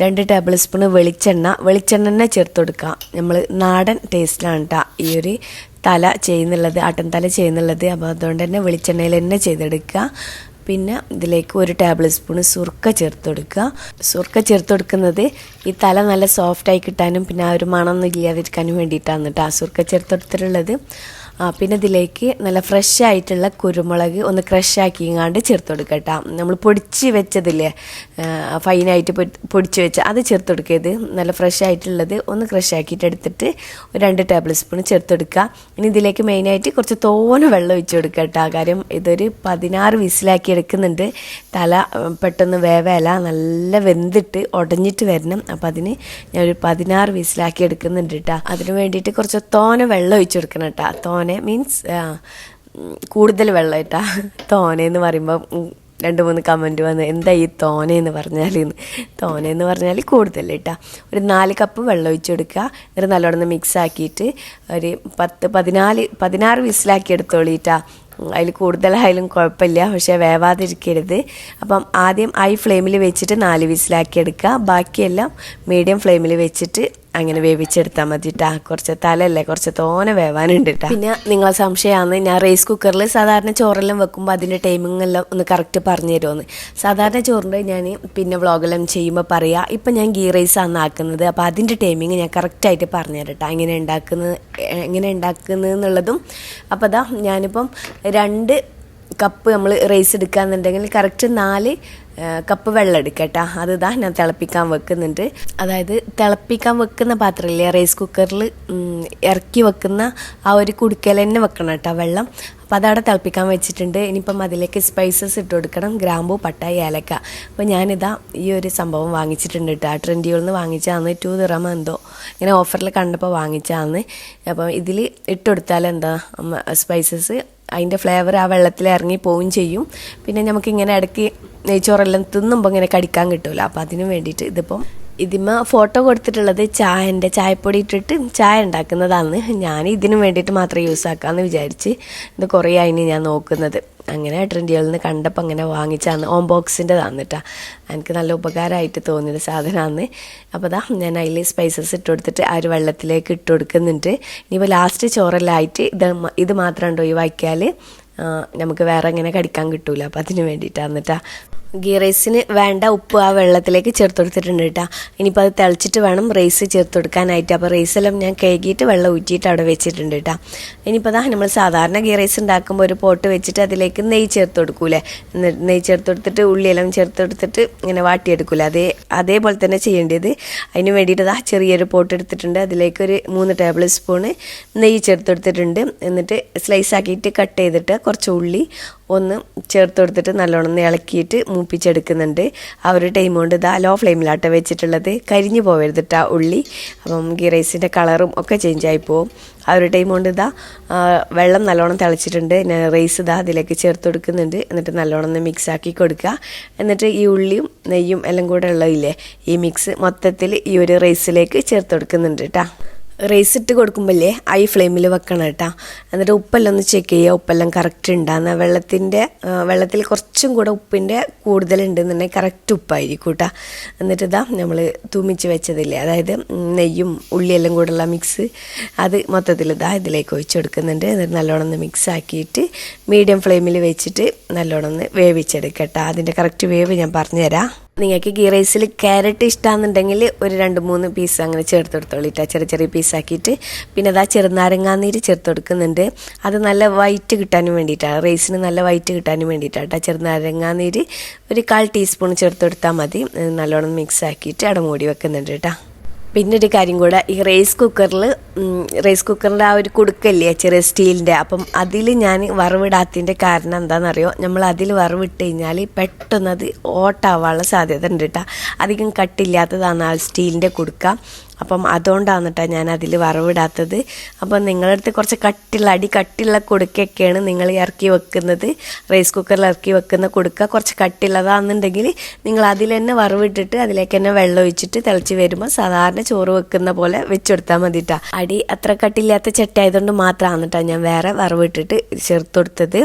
[SPEAKER 1] രണ്ട് ടേബിൾ സ്പൂൺ വെളിച്ചെണ്ണ. വെളിച്ചെണ്ണ തന്നെ ചേർത്ത് കൊടുക്കുക നമ്മൾ നാടൻ ടേസ്റ്റിലാണ് കേട്ടോ ഈ ഒരു തല ചെയ്യുന്നുള്ളത് ആട്ടൻ തല ചെയ്യുന്നുള്ളത്. അപ്പോൾ അതുകൊണ്ട് തന്നെ വെളിച്ചെണ്ണയിൽ തന്നെ ചെയ്തെടുക്കുക. പിന്നെ ഇതിലേക്ക് ഒരു ടേബിൾ സ്പൂൺ സുർക്ക ചേർത്ത് കൊടുക്കുക സുർക്ക ചേർത്ത് കൊടുക്കുന്നത് ഈ തല നല്ല സോഫ്റ്റായി കിട്ടാനും പിന്നെ ആ ഒരു മണമൊന്നും ഇല്ലാതിരിക്കാനും വേണ്ടിയിട്ടാണ് കേട്ടോ ആ സുർക്ക ചേർത്ത് കൊടുത്തിട്ടുള്ളത് പിന്നെ ഇതിലേക്ക് നല്ല ഫ്രഷ് ആയിട്ടുള്ള കുരുമുളക് ഒന്ന് ക്രഷ് ആക്കിങ്ങാണ്ട് ചേർത്ത് കൊടുക്കട്ട. കേട്ടോ നമ്മൾ പൊടിച്ച് വെച്ചതില്ലേ ഫൈനായിട്ട് പൊടിച്ച് വെച്ച അത് ചേർത്ത് കൊടുക്കരുത്. നല്ല ഫ്രഷ് ആയിട്ടുള്ളത് ഒന്ന് ക്രഷ് ആക്കിയിട്ട് എടുത്തിട്ട് ഒരു രണ്ട് ടേബിൾ സ്പൂൺ ചേർത്ത് കൊടുക്കുക. ഇനി ഇതിലേക്ക് മെയിനായിട്ട് കുറച്ച് തോന വെള്ളം ഒഴിച്ച് കൊടുക്കുക കേട്ടോ കാര്യം ഇതൊരു പതിനാറ് വിസിലാക്കി എടുക്കുന്നുണ്ട്. തല പെട്ടെന്ന് വേവല നല്ല വെന്തിട്ട് ഉടഞ്ഞിട്ട് വരണം. അപ്പം അതിന് ഞാൻ ഒരു പതിനാറ് വിസിലാക്കി എടുക്കുന്നുണ്ട് കേട്ടോ അതിന് വേണ്ടിയിട്ട് കുറച്ച് തോന വെള്ളം ഒഴിച്ച് കൊടുക്കണം കേട്ടോ തോനെ മീൻസ് കൂടുതൽ വെള്ളം ഇട്ടാ തോനെന്ന് പറയുമ്പോൾ രണ്ട് മൂന്ന് കമന്റ് വന്ന് എന്താ ഈ തോനെന്ന് പറഞ്ഞാൽ തോനെന്ന് പറഞ്ഞാൽ കൂടുതൽ കേട്ടോ ഒരു നാല് കപ്പ് വെള്ളം ഒഴിച്ച് കൊടുക്കുക എന്നിട്ട് നല്ലോണം മിക്സ് ആക്കിയിട്ട് ഒരു പത്ത് പതിനാല് പതിനാറ് വിസിലാക്കി എടുത്തോളിട്ടാ. അതിൽ കൂടുതലായാലും കുഴപ്പമില്ല പക്ഷേ വേവാതിരിക്കരുത്. അപ്പം ആദ്യം ഹൈ ഫ്ലെയിമിൽ വെച്ചിട്ട് നാല് വിസിലാക്കി എടുക്കുക. ബാക്കിയെല്ലാം മീഡിയം ഫ്ലെയിമിൽ വെച്ചിട്ട് അങ്ങനെ വേവിച്ചെടുത്താൽ മതി ട്ടാ കുറച്ച് തലല്ലേ കുറച്ച് തോനെ വേവാനുണ്ട് പിന്നെ നിങ്ങളെ സംശയമാണ് ഞാൻ റൈസ് കുക്കറിൽ സാധാരണ ചോറെല്ലാം വെക്കുമ്പോൾ അതിന്റെ ടൈമിംഗ് എല്ലാം ഒന്ന് കറക്റ്റ് പറഞ്ഞു തരുമെന്ന് സാധാരണ ചോറിന്റെ ഞാൻ പിന്നെ വ്ളോഗെല്ലാം ചെയ്യുമ്പോൾ പറയാം ഇപ്പം ഞാൻ ഗീ റൈസ് ആണ് ആക്കുന്നത് അപ്പോൾ അതിന്റെ ടൈമിങ് ഞാൻ കറക്റ്റായിട്ട് പറഞ്ഞു തരട്ടെ. എങ്ങനെ ഉണ്ടാക്കുന്നത് എങ്ങനെ ഉണ്ടാക്കുന്നത് എന്നുള്ളതും അപ്പോൾ അതാ ഞാനിപ്പം രണ്ട് കപ്പ് നമ്മൾ റൈസ് എടുക്കുകയെന്നുണ്ടെങ്കിൽ കറക്റ്റ് നാല് കപ്പ് വെള്ളം എടുക്കുക കേട്ടോ. അത് ഇതാ ഞാൻ തിളപ്പിക്കാൻ വെക്കുന്നുണ്ട്. അതായത് തിളപ്പിക്കാൻ വെക്കുന്ന പാത്രമില്ലേ റൈസ് കുക്കറിൽ ഇറക്കി വെക്കുന്ന ആ ഒരു കുടുക്കൽ തന്നെ വെക്കണം കേട്ടോ വെള്ളം. അപ്പോൾ അതവിടെ തിളപ്പിക്കാൻ വെച്ചിട്ടുണ്ട്. ഇനിയിപ്പം അതിലേക്ക് സ്പൈസസ് ഇട്ട് കൊടുക്കണം. ഗ്രാമ്പു പട്ട ഏലക്ക. അപ്പോൾ ഞാനിതാ ഈ ഒരു സംഭവം വാങ്ങിച്ചിട്ടുണ്ട് കേട്ടോ. ട്രെൻഡിയിൽ നിന്ന് വാങ്ങിച്ചാന്ന് ടു ദിറമ എന്തോ. ഇങ്ങനെ ഓഫറിൽ കണ്ടപ്പോൾ വാങ്ങിച്ചാന്ന് അപ്പം ഇതിൽ ഇട്ട് കൊടുത്താൽ എന്താ സ്പൈസസ് അതിന്റെ ഫ്ലേവർ ആ വെള്ളത്തിൽ ഇറങ്ങി പോവുകയും ചെയ്യും. പിന്നെ നമുക്കിങ്ങനെ ഇടയ്ക്ക് നെയ്ച്ചോറെല്ലാം തിന്നുമ്പോൾ ഇങ്ങനെ കടിക്കാൻ കിട്ടുമല്ലോ അപ്പോൾ അതിനു വേണ്ടിയിട്ട് ഇതിപ്പം ഇതിമ്മ ഫോട്ടോ കൊടുത്തിട്ടുള്ളത് ചായന്റെ ചായപ്പൊടി ഇട്ടിട്ട് ചായ ഉണ്ടാക്കുന്നതാണ്. ഞാൻ ഇതിനു വേണ്ടിയിട്ട് മാത്രം യൂസ് ആക്കാമെന്ന് വിചാരിച്ച് ഇത് കുറേ അതിന് ഞാൻ നോക്കുന്നത്. അങ്ങനെ ട്രെൻഡികളിൽ നിന്ന് കണ്ടപ്പോൾ അങ്ങനെ വാങ്ങിച്ചാന്ന്. ഓം ബോക്സിന്റെ തന്നിട്ടാ എനിക്ക് നല്ല ഉപകാരമായിട്ട് തോന്നിയൊരു സാധനമാണ് അപ്പോൾ ദാ ഞാൻ അതിൽ സ്പൈസസ് ഇട്ട് കൊടുത്തിട്ട് ആ ഒരു വെള്ളത്തിലേക്ക് ഇട്ട് കൊടുക്കുന്നുണ്ട്. ഇനിയിപ്പോൾ ലാസ്റ്റ് ചോറെല്ലാം ആയിട്ട് ഇത് ഇത് മാത്രം ഉണ്ടോ ഒഴിവാക്കിയാൽ നമുക്ക് വേറെ ഇങ്ങനെ കടിക്കാൻ കിട്ടൂല. അപ്പം അതിന് വേണ്ടിയിട്ടാണ് എന്നിട്ടാ ഗീ റൈസിന് വേണ്ട ഉപ്പ് ആ വെള്ളത്തിലേക്ക് ചേർത്ത് കൊടുത്തിട്ടുണ്ട് കേട്ടോ. ഇനിയിപ്പോൾ അത് തിളച്ചിട്ട് വേണം റൈസ് ചേർത്ത് കൊടുക്കാനായിട്ട്. അപ്പോൾ റൈസെല്ലാം ഞാൻ കഴുകിയിട്ട് വെള്ളം ഊറ്റിയിട്ട് അവിടെ വെച്ചിട്ടുണ്ട് കേട്ടോ. ഇനിയിപ്പോൾ അതാ നമ്മൾ സാധാരണ ഗീ റൈസ് ഉണ്ടാക്കുമ്പോൾ ഒരു പോട്ട് വെച്ചിട്ട് അതിലേക്ക് നെയ്യ് ചേർത്ത് കൊടുക്കൂലേ? നെയ്യ് ചേർത്ത് കൊടുത്തിട്ട് ഉള്ളിയെല്ലാം ചേർത്ത് കൊടുത്തിട്ട് ഇങ്ങനെ വാട്ടിയെടുക്കൂലേ? അതേ അതേപോലെ തന്നെ ചെയ്യേണ്ടത്. അതിന് വേണ്ടിയിട്ട് അതാ ചെറിയൊരു പോട്ട് എടുത്തിട്ടുണ്ട്. അതിലേക്ക് ഒരു മൂന്ന് ടേബിൾ സ്പൂണ് നെയ്യ് ചേർത്ത് കൊടുത്തിട്ടുണ്ട്. എന്നിട്ട് സ്ലൈസ് ആക്കിയിട്ട് കട്ട് ചെയ്തിട്ട് കുറച്ച് ഉള്ളി ഒന്ന് ചേർത്ത് കൊടുത്തിട്ട് നല്ലോണം ഇളക്കിയിട്ട് മൂപ്പിച്ചെടുക്കുന്നുണ്ട്. ആ ഒരു ടൈം കൊണ്ട് ഇതാ ലോ ഫ്ലെയിമിലാട്ട വെച്ചിട്ടുള്ളത്. കരിഞ്ഞു പോവരുതിട്ട് ആ ഉള്ളി. അപ്പം ഗീ റൈസിന്റെ കളറും ഒക്കെ ചേഞ്ച് ആയി പോവും. ആ ഒരു ടൈം കൊണ്ട് ഇതാ വെള്ളം നല്ലോണം തിളച്ചിട്ടുണ്ട്. റൈസ് ഇതാ അതിലേക്ക് ചേർത്ത് കൊടുക്കുന്നുണ്ട്. എന്നിട്ട് നല്ലോണം ഒന്ന് മിക്സ് ആക്കി കൊടുക്കുക. എന്നിട്ട് ഈ ഉള്ളിയും നെയ്യും എല്ലാം കൂടെ ഉള്ളതില്ലേ ഈ മിക്സ് മൊത്തത്തിൽ ഈ ഒരു റൈസിലേക്ക് ചേർത്ത് കൊടുക്കുന്നുണ്ട് കേട്ടോ റൈസ് ഇട്ട് കൊടുക്കുമ്പോഴേ ഹൈ ഫ്ലെയിമിൽ വെക്കണം കേട്ടോ. എന്നിട്ട് ഉപ്പെല്ലാം ഒന്ന് ചെക്ക് ചെയ്യുക ഉപ്പെല്ലാം കറക്റ്റ് ഉണ്ടാകുന്ന വെള്ളത്തിന്റെ വെള്ളത്തിൽ കുറച്ചും കൂടെ ഉപ്പിന്റെ കൂടുതലുണ്ടെന്നുണ്ടെങ്കിൽ കറക്റ്റ് ഉപ്പായിരിക്കും കേട്ടോ. എന്നിട്ട് ഇതാ നമ്മൾ തൂമിച്ച് വെച്ചതില്ലേ അതായത് നെയ്യും ഉള്ളിയെല്ലാം കൂടെയുള്ള മിക്സ് അത് മൊത്തത്തിൽ ഇതാ ഇതിലേക്ക് ഒഴിച്ച് കൊടുക്കുന്നുണ്ട്. എന്നിട്ട് നല്ലോണം ഒന്ന് മിക്സ് ആക്കിയിട്ട് മീഡിയം ഫ്ലെയിമിൽ വെച്ചിട്ട് നല്ലോണം ഒന്ന് വേവിച്ചെടുക്കട്ടോ അതിന്റെ കറക്റ്റ് വേവ് ഞാൻ പറഞ്ഞുതരാം. നിങ്ങൾക്ക് ഗീ റൈസിൽ ക്യാരറ്റ് ഇഷ്ടമാണെന്നുണ്ടെങ്കിൽ ഒരു രണ്ട് മൂന്ന് പീസ് അങ്ങനെ ചേർത്ത് കൊടുത്തോളിട്ടാ ചെറിയ ചെറിയ പീസാക്കിയിട്ട് പിന്നെ അതാ ചെറുനാരങ്ങാനീര് ചേർത്ത് കൊടുക്കുന്നുണ്ട് അത് നല്ല വൈറ്റ് കിട്ടാനും വേണ്ടിയിട്ടാണ് റൈസിന് നല്ല വൈറ്റ് കിട്ടാനും വേണ്ടിയിട്ടാണ് കേട്ടോ ചെറുനാരങ്ങാനീര് ഒരു കാൽ ടീസ്പൂൺ ചേർത്ത് കൊടുത്താൽ മതി നല്ലോണം മിക്സ് ആക്കിയിട്ട് അവിടെ മൂടി വെക്കുന്നുണ്ട് കേട്ടോ പിന്നെ ഒരു കാര്യം കൂടെ ഈ റൈസ് കുക്കറിൽ റൈസ് കുക്കറിന്റെ ആ ഒരു കുടുക്കല്ലേ ചെറിയ സ്റ്റീലിന്റെ അപ്പം അതിൽ ഞാൻ വറവിടാത്തതിന്റെ കാരണം എന്താണെന്നറിയോ നമ്മൾ അതിൽ വറവിട്ട് കഴിഞ്ഞാൽ പെട്ടെന്ന് അത് ഓട്ടാവാനുള്ള സാധ്യത ഉണ്ട് കേട്ടോ അധികം കട്ടില്ലാത്തതാണ് ആ സ്റ്റീലിന്റെ കുടുക്ക. അപ്പം അതുകൊണ്ടാണ് കേട്ടോ ഞാൻ അതിൽ വറവിടാത്തത്. അപ്പം നിങ്ങളുടെ അടുത്ത് കുറച്ച് കട്ടിയുള്ള അടി കട്ടിയുള്ള കൊടുക്കൊക്കെയാണ് നിങ്ങൾ ഇറക്കി വെക്കുന്നത്. റൈസ് കുക്കറിൽ ഇറക്കി വെക്കുന്ന കൊടുക്ക കുറച്ച് കട്ടിയുള്ളതാണെന്നുണ്ടെങ്കിൽ നിങ്ങൾ അതിൽ തന്നെ വറവിട്ടിട്ട് അതിലേക്ക് തന്നെ വെള്ളം ഒഴിച്ചിട്ട് തിളച്ച് വരുമ്പോൾ സാധാരണ ചോറ് വെക്കുന്ന പോലെ വെച്ചെടുത്താൽ മതി ട്ടാ. അടി അത്ര കട്ടില്ലാത്ത ചട്ടി ആയതുകൊണ്ട് മാത്രമാണ് കേട്ടോ ഞാൻ വേറെ വറവിട്ടിട്ട് ചേർത്ത് കൊടുത്തത്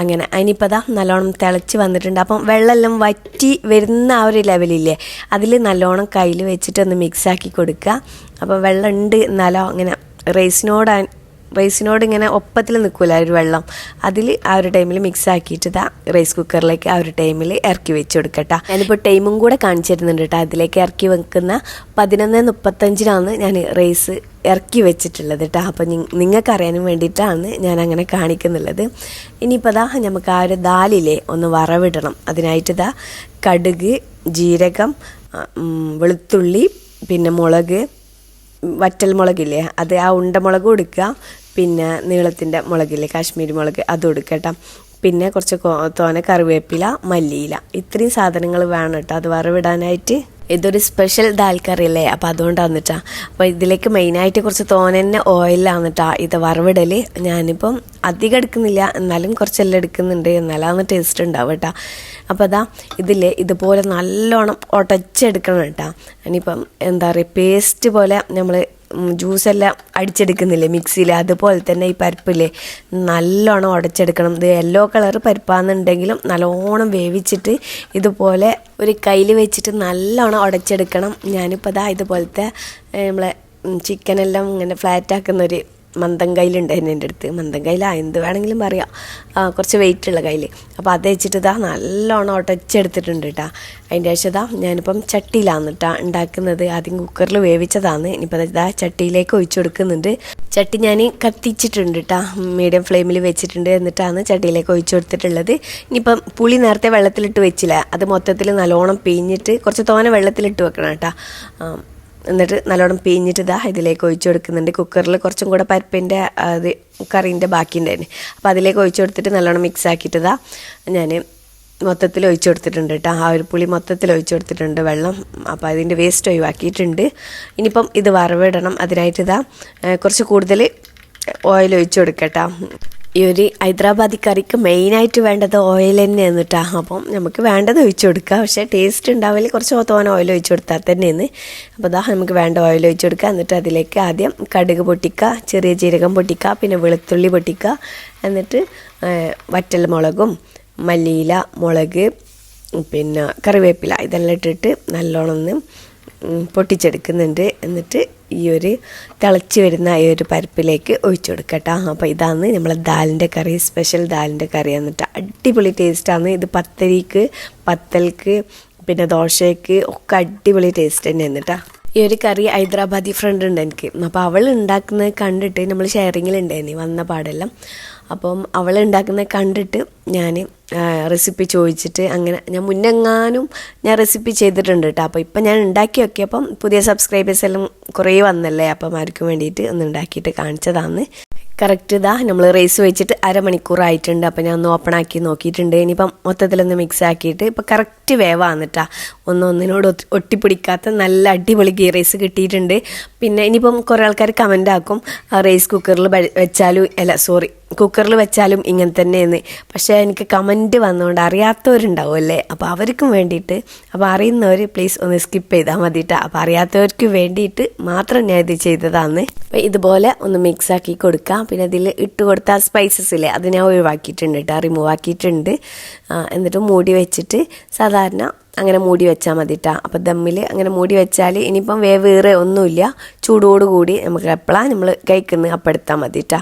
[SPEAKER 1] അങ്ങനെ അതിനിപ്പോൾ അതാ നല്ലോണം തിളച്ച് വന്നിട്ടുണ്ട്. അപ്പം വെള്ളമെല്ലാം വറ്റി വരുന്ന ആ ഒരു ലെവലില്ലേ അതിൽ നല്ലോണം കയ്യിൽ വെച്ചിട്ട് ഒന്ന് മിക്സ് ആക്കി കൊടുക്കുക അപ്പോൾ വെള്ളം ഉണ്ട് എന്നാലോ അങ്ങനെ റൈസിനോട് റൈസിനോട് ഇങ്ങനെ ഒപ്പത്തിൽ നിൽക്കില്ല ഒരു വെള്ളം. അതിൽ ആ ഒരു ടൈമിൽ മിക്സ് ആക്കിയിട്ട് ഇതാ റൈസ് കുക്കറിലേക്ക് ആ ഒരു ടൈമിൽ ഇറക്കി വെച്ച് കൊടുക്കട്ടെ. ഞാനിപ്പോൾ ടൈമും കൂടെ കാണിച്ചു തരുന്നുണ്ട് കേട്ടോ. അതിലേക്ക് ഇറക്കി വെക്കുന്ന പതിനൊന്ന് മുപ്പത്തഞ്ചിനാണ് ഞാൻ റൈസ് ഇറക്കി വെച്ചിട്ടുള്ളത് കേട്ടോ. അപ്പോൾ നിങ്ങൾക്ക് അറിയാനും വേണ്ടിയിട്ടാണ് ഞാൻ അങ്ങനെ കാണിക്കുന്നുള്ളത്. ഇനിയിപ്പോൾ ദാ നമുക്ക് ആ ഒരു ദാലിലെ ഒന്ന് വറവിടണം. അതിനായിട്ട് ദാ കടുക് ജീരകം വെളുത്തുള്ളി പിന്നെ മുളക് വറ്റൽ മുളകില്ലേ അത് ആ ഉണ്ട മുളകും എടുക്കുക. പിന്നെ നീളത്തിന്റെ മുളകില്ലേ കാശ്മീരി മുളക് അതും എടുക്കട്ടോ കേട്ടോ. പിന്നെ കുറച്ച് തോനെ കറിവേപ്പില മല്ലിയില. ഇത്രയും സാധനങ്ങൾ വേണം കേട്ടോ. അത് വറവിടാനായിട്ട്. ഇതൊരു സ്പെഷ്യൽ ദാൽ കറി അല്ലേ അപ്പോൾ അതുകൊണ്ടാണ് അപ്പോൾ ഇതിലേക്ക് മെയിനായിട്ട് കുറച്ച് തോനെ ഓയിലാണ് കേട്ടോ ഇത് വറവിടൽ ഞാനിപ്പം അധികം എടുക്കുന്നില്ല. എന്നാലും കുറച്ചെല്ലാം എടുക്കുന്നുണ്ട്. എന്നാലാണ് ടേസ്റ്റ് ഉണ്ടാവും കേട്ടോ അപ്പോൾ അതാ ഇതിൽ ഇതുപോലെ നല്ലോണം ഉടച്ചെടുക്കണം കേട്ടോ. ഇനിയിപ്പം എന്താ പറയുക പേസ്റ്റ് പോലെ നമ്മൾ ജ്യൂസെല്ലാം അടിച്ചെടുക്കുന്നില്ലേ മിക്സിയിൽ അതുപോലെ തന്നെ ഈ പരിപ്പില്ലേ നല്ലോണം ഉടച്ചെടുക്കണം ഇത് യെല്ലോ കളർ പരിപ്പാണെന്നുണ്ടെങ്കിലും നല്ലോണം വേവിച്ചിട്ട് ഇതുപോലെ ഒരു കയ്യിൽ വെച്ചിട്ട് നല്ലോണം ഉടച്ചെടുക്കണം ഞാനിപ്പോൾ അതാ ഇതുപോലത്തെ നമ്മളെ ചിക്കനെല്ലാം ഇങ്ങനെ ഫ്ലാറ്റ് ആക്കുന്ന ഒരു മന്ദം കയ്യിലുണ്ടായിരുന്നു എന്റെ അടുത്ത് മന്ദം കയ്യിലാ എന്ത് വേണമെങ്കിലും പറയാം കുറച്ച് വെയിറ്റ് ഉള്ള കയ്യിൽ അപ്പോൾ അത് വെച്ചിട്ട് ഇതാ നല്ലോണം ഒട്ടച്ചെടുത്തിട്ടുണ്ട് കേട്ടോ അതിന്റെ ശേഷം ഇതാ ഞാനിപ്പം ചട്ടിയിലാണ് കേട്ടോ ഉണ്ടാക്കുന്നത്. ആദ്യം കുക്കറിൽ വേവിച്ചതാണ്. ഇനിയിപ്പോൾ ഇതാ ചട്ടിയിലേക്ക് ഒഴിച്ചു കൊടുക്കുന്നുണ്ട്. ചട്ടി ഞാൻ കത്തിച്ചിട്ടുണ്ട് കേട്ടോ മീഡിയം ഫ്ലെയിമിൽ വെച്ചിട്ടുണ്ട് എന്നിട്ടാണ് ചട്ടിയിലേക്ക് ഒഴിച്ചു കൊടുത്തിട്ടുള്ളത്. ഇനിയിപ്പം പുളി നേരത്തെ വെള്ളത്തിലിട്ട് വെച്ചില്ല. അത് മൊത്തത്തിൽ നല്ലോണം പിഴിഞ്ഞിട്ട് കുറച്ച് തോനെ വെള്ളത്തിലിട്ട് വെക്കണം കേട്ടോ എന്നിട്ട് നല്ലോണം പിഴിഞ്ഞിട്ട് ഇതാ ഇതിലേക്ക് ഒഴിച്ചു കൊടുക്കുന്നുണ്ട്. കുക്കറിൽ കുറച്ചും കൂടെ പരിപ്പിന്റെ അത് കറീന്റെ ബാക്കി ഉണ്ടായിരുന്നു അപ്പോൾ അതിലേക്ക് ഒഴിച്ചു കൊടുത്തിട്ട് നല്ലോണം മിക്സ് ആക്കിയിട്ട് ഇതാ ഞാൻ മൊത്തത്തിൽ ഒഴിച്ചു കൊടുത്തിട്ടുണ്ട് കേട്ടോ. ആ ഒരു പുളി മൊത്തത്തിൽ ഒഴിച്ചു കൊടുത്തിട്ടുണ്ട് വെള്ളം. അപ്പോൾ അതിന്റെ വേസ്റ്റ് ഒഴിവാക്കിയിട്ടുണ്ട്. ഇനിയിപ്പം ഇത് വറവിടണം. അതിനായിട്ട് ഇതാ കുറച്ച് കൂടുതൽ ഓയിൽ ഒഴിച്ചു കൊടുക്കട്ടോ. ഈ ഒരു ഹൈദരാബാദി കറിക്ക് മെയിനായിട്ട് വേണ്ടത് ഓയിൽ തന്നെയാണ് കേട്ടോ അപ്പം നമുക്ക് വേണ്ടത് ഒഴിച്ച് കൊടുക്കുക പക്ഷേ ടേസ്റ്റ് ഉണ്ടാവില്ല. കുറച്ച് തോനെ ഓയിൽ ഒഴിച്ച് കൊടുത്താൽ തന്നെയാണ്. അപ്പോൾ അതാ നമുക്ക് വേണ്ട ഓയിൽ ഒഴിച്ച് കൊടുക്കുക എന്നിട്ട് അതിലേക്ക് ആദ്യം കടുക് പൊട്ടിക്കുക ചെറിയ ജീരകം പൊട്ടിക്കുക പിന്നെ വെളുത്തുള്ളി പൊട്ടിക്കുക. എന്നിട്ട് വറ്റൽ മുളകും മല്ലിയില മുളക് പിന്നെ കറിവേപ്പില ഇതെല്ലാം ഇട്ടിട്ട് നല്ലോണം ഒന്ന് പൊട്ടിച്ചെടുക്കുന്നുണ്ട്. എന്നിട്ട് ഈ ഒരു തിളച്ച് വരുന്ന ഈ ഒരു പരിപ്പിലേക്ക് ഒഴിച്ചു കൊടുക്കട്ടോ. അപ്പോൾ ഇതാണ് നമ്മളെ ദാലിന്റെ കറി സ്പെഷ്യൽ ദാലിന്റെ കറി എന്നിട്ട് അടിപൊളി ടേസ്റ്റാണ് ഇത് പത്തരിക്ക് പത്തൽക്ക് പിന്നെ ദോശയ്ക്ക് ഒക്കെ അടിപൊളി ടേസ്റ്റ് തന്നെ എന്നിട്ടാ. ഈ ഒരു കറി ഹൈദരാബാദി ഫ്രണ്ട് ഉണ്ട് എനിക്ക്. അപ്പോൾ അവൾ ഉണ്ടാക്കുന്നത് കണ്ടിട്ട് നമ്മൾ ഷെയറിങ്ങിൽ ഉണ്ടായിരുന്നു വന്ന പാടെല്ലാം. അപ്പം അവൾ ഉണ്ടാക്കുന്നത് കണ്ടിട്ട് ഞാൻ റെസിപ്പി ചോദിച്ചിട്ട് അങ്ങനെ ഞാൻ മുന്നെങ്ങാനും ഞാൻ റെസിപ്പി ചെയ്തിട്ടുണ്ട് കേട്ടോ അപ്പോൾ ഇപ്പം ഞാൻ ഉണ്ടാക്കി നോക്കിയപ്പം പുതിയ സബ്സ്ക്രൈബേഴ്സ് എല്ലാം കുറേ വന്നല്ലേ? അപ്പം ആർക്കും വേണ്ടിയിട്ട് ഒന്ന് ഉണ്ടാക്കിയിട്ട് കാണിച്ചതാണ് കറക്റ്റ് ഇതാ. നമ്മൾ റൈസ് വെച്ചിട്ട് അരമണിക്കൂറായിട്ടുണ്ട്. അപ്പോൾ ഞാൻ ഒന്ന് ഓപ്പൺ ആക്കി നോക്കിയിട്ടുണ്ട്. ഇനിയിപ്പം മൊത്തത്തിലൊന്ന് മിക്സ് ആക്കിയിട്ട് ഇപ്പോൾ കറക്റ്റ് വേവാന്നിട്ടാ ഒന്ന് ഒന്നിനോട് ഒട്ടിപ്പിടിക്കാത്ത നല്ല അടിപൊളി ഗീ റൈസ് കിട്ടിയിട്ടുണ്ട്. പിന്നെ ഇനിയിപ്പം കുറേ ആൾക്കാർ കമന്റ് ആക്കും. റൈസ് കുക്കറിൽ വെച്ചാലും അല്ല സോറി കുക്കറിൽ വെച്ചാലും ഇങ്ങനെ തന്നെയെന്ന്. പക്ഷേ എനിക്ക് കമന്റ് വന്നുകൊണ്ട് അറിയാത്തവരുണ്ടാവും അല്ലേ? അപ്പോൾ അവർക്കും വേണ്ടിയിട്ട് അപ്പോൾ അറിയുന്നവർ പ്ലീസ് ഒന്ന് സ്കിപ്പ് ചെയ്താൽ മതിട്ടാ. അപ്പോൾ അറിയാത്തവർക്ക് വേണ്ടിയിട്ട് മാത്രം ഞാൻ ഇത് ചെയ്തതാണ് അപ്പോൾ ഇതുപോലെ ഒന്ന് മിക്സ് ആക്കി കൊടുക്കാം. പിന്നെ അതിൽ ഇട്ട് കൊടുത്ത സ്പൈസസ് ഇല്ലേ അത് ഞാൻ ഒഴിവാക്കിയിട്ടുണ്ട് കേട്ടോ റിമൂവ് ആക്കിയിട്ടുണ്ട്. എന്നിട്ട് മൂടി വെച്ചിട്ട് സാധാരണ അങ്ങനെ മൂടി വെച്ചാൽ മതിട്ടാ. അപ്പോൾ ദമ്മിൽ അങ്ങനെ മൂടി വെച്ചാൽ ഇനിയിപ്പം വേവേറെ ഒന്നുമില്ല. ചൂടോടുകൂടി നമുക്ക് എപ്പോഴാണ് നമ്മൾ കഴിക്കുന്നത് അപ്പം എടുത്താൽ മതിട്ടാ.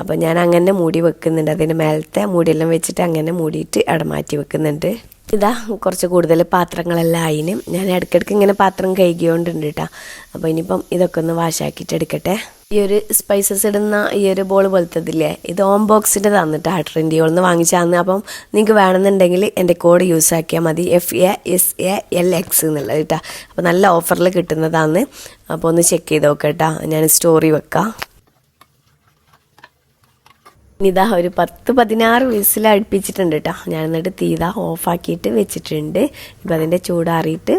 [SPEAKER 1] അപ്പോൾ ഞാൻ അങ്ങനെ മൂടി വെക്കുന്നുണ്ട്. അതിന് മേലത്തെ മൂടിയെല്ലാം വെച്ചിട്ട് അങ്ങനെ മൂടിയിട്ട് അവിടെ മാറ്റി വെക്കുന്നുണ്ട്. ഇതാ കുറച്ച് കൂടുതൽ പാത്രങ്ങളെല്ലാം ആയിന്. ഞാൻ ഇടയ്ക്കിടയ്ക്ക് ഇങ്ങനെ പാത്രം കഴുകിയോണ്ടുണ്ട് കേട്ടോ അപ്പോൾ ഇനിയിപ്പം ഇതൊക്കെ ഒന്ന് വാഷാക്കിയിട്ട് എടുക്കട്ടെ. ഈ ഒരു സ്പൈസസ് ഇടുന്ന ഈ ഒരു ബോൾ പോലത്തതില്ലേ ഇത് ഓം ബോക്സിന്റെ തന്നിട്ട് ആ ട്രെൻഡിയോൾ നിന്ന് വാങ്ങിച്ചാന്ന്. അപ്പം നിങ്ങൾക്ക് വേണമെന്നുണ്ടെങ്കിൽ എന്റെ കോഡ് യൂസ് ആക്കിയാൽ മതി. F A S A L X എന്നുള്ളത് കേട്ടോ അപ്പോൾ നല്ല ഓഫറിൽ കിട്ടുന്നതാണ് അപ്പോൾ ഒന്ന് ചെക്ക് ചെയ്ത് നോക്കാം ഞാൻ സ്റ്റോറി വെക്കാം. ഇതാ ഒരു പത്ത് പതിനാറ് വിസിൽ അടുപ്പിച്ചിട്ടുണ്ട് കേട്ടോ ഞാൻ എന്നിട്ട് തീത ഓഫാക്കിയിട്ട് വെച്ചിട്ടുണ്ട്. ഇപ്പം അതിന്റെ ചൂടാറിയിട്ട്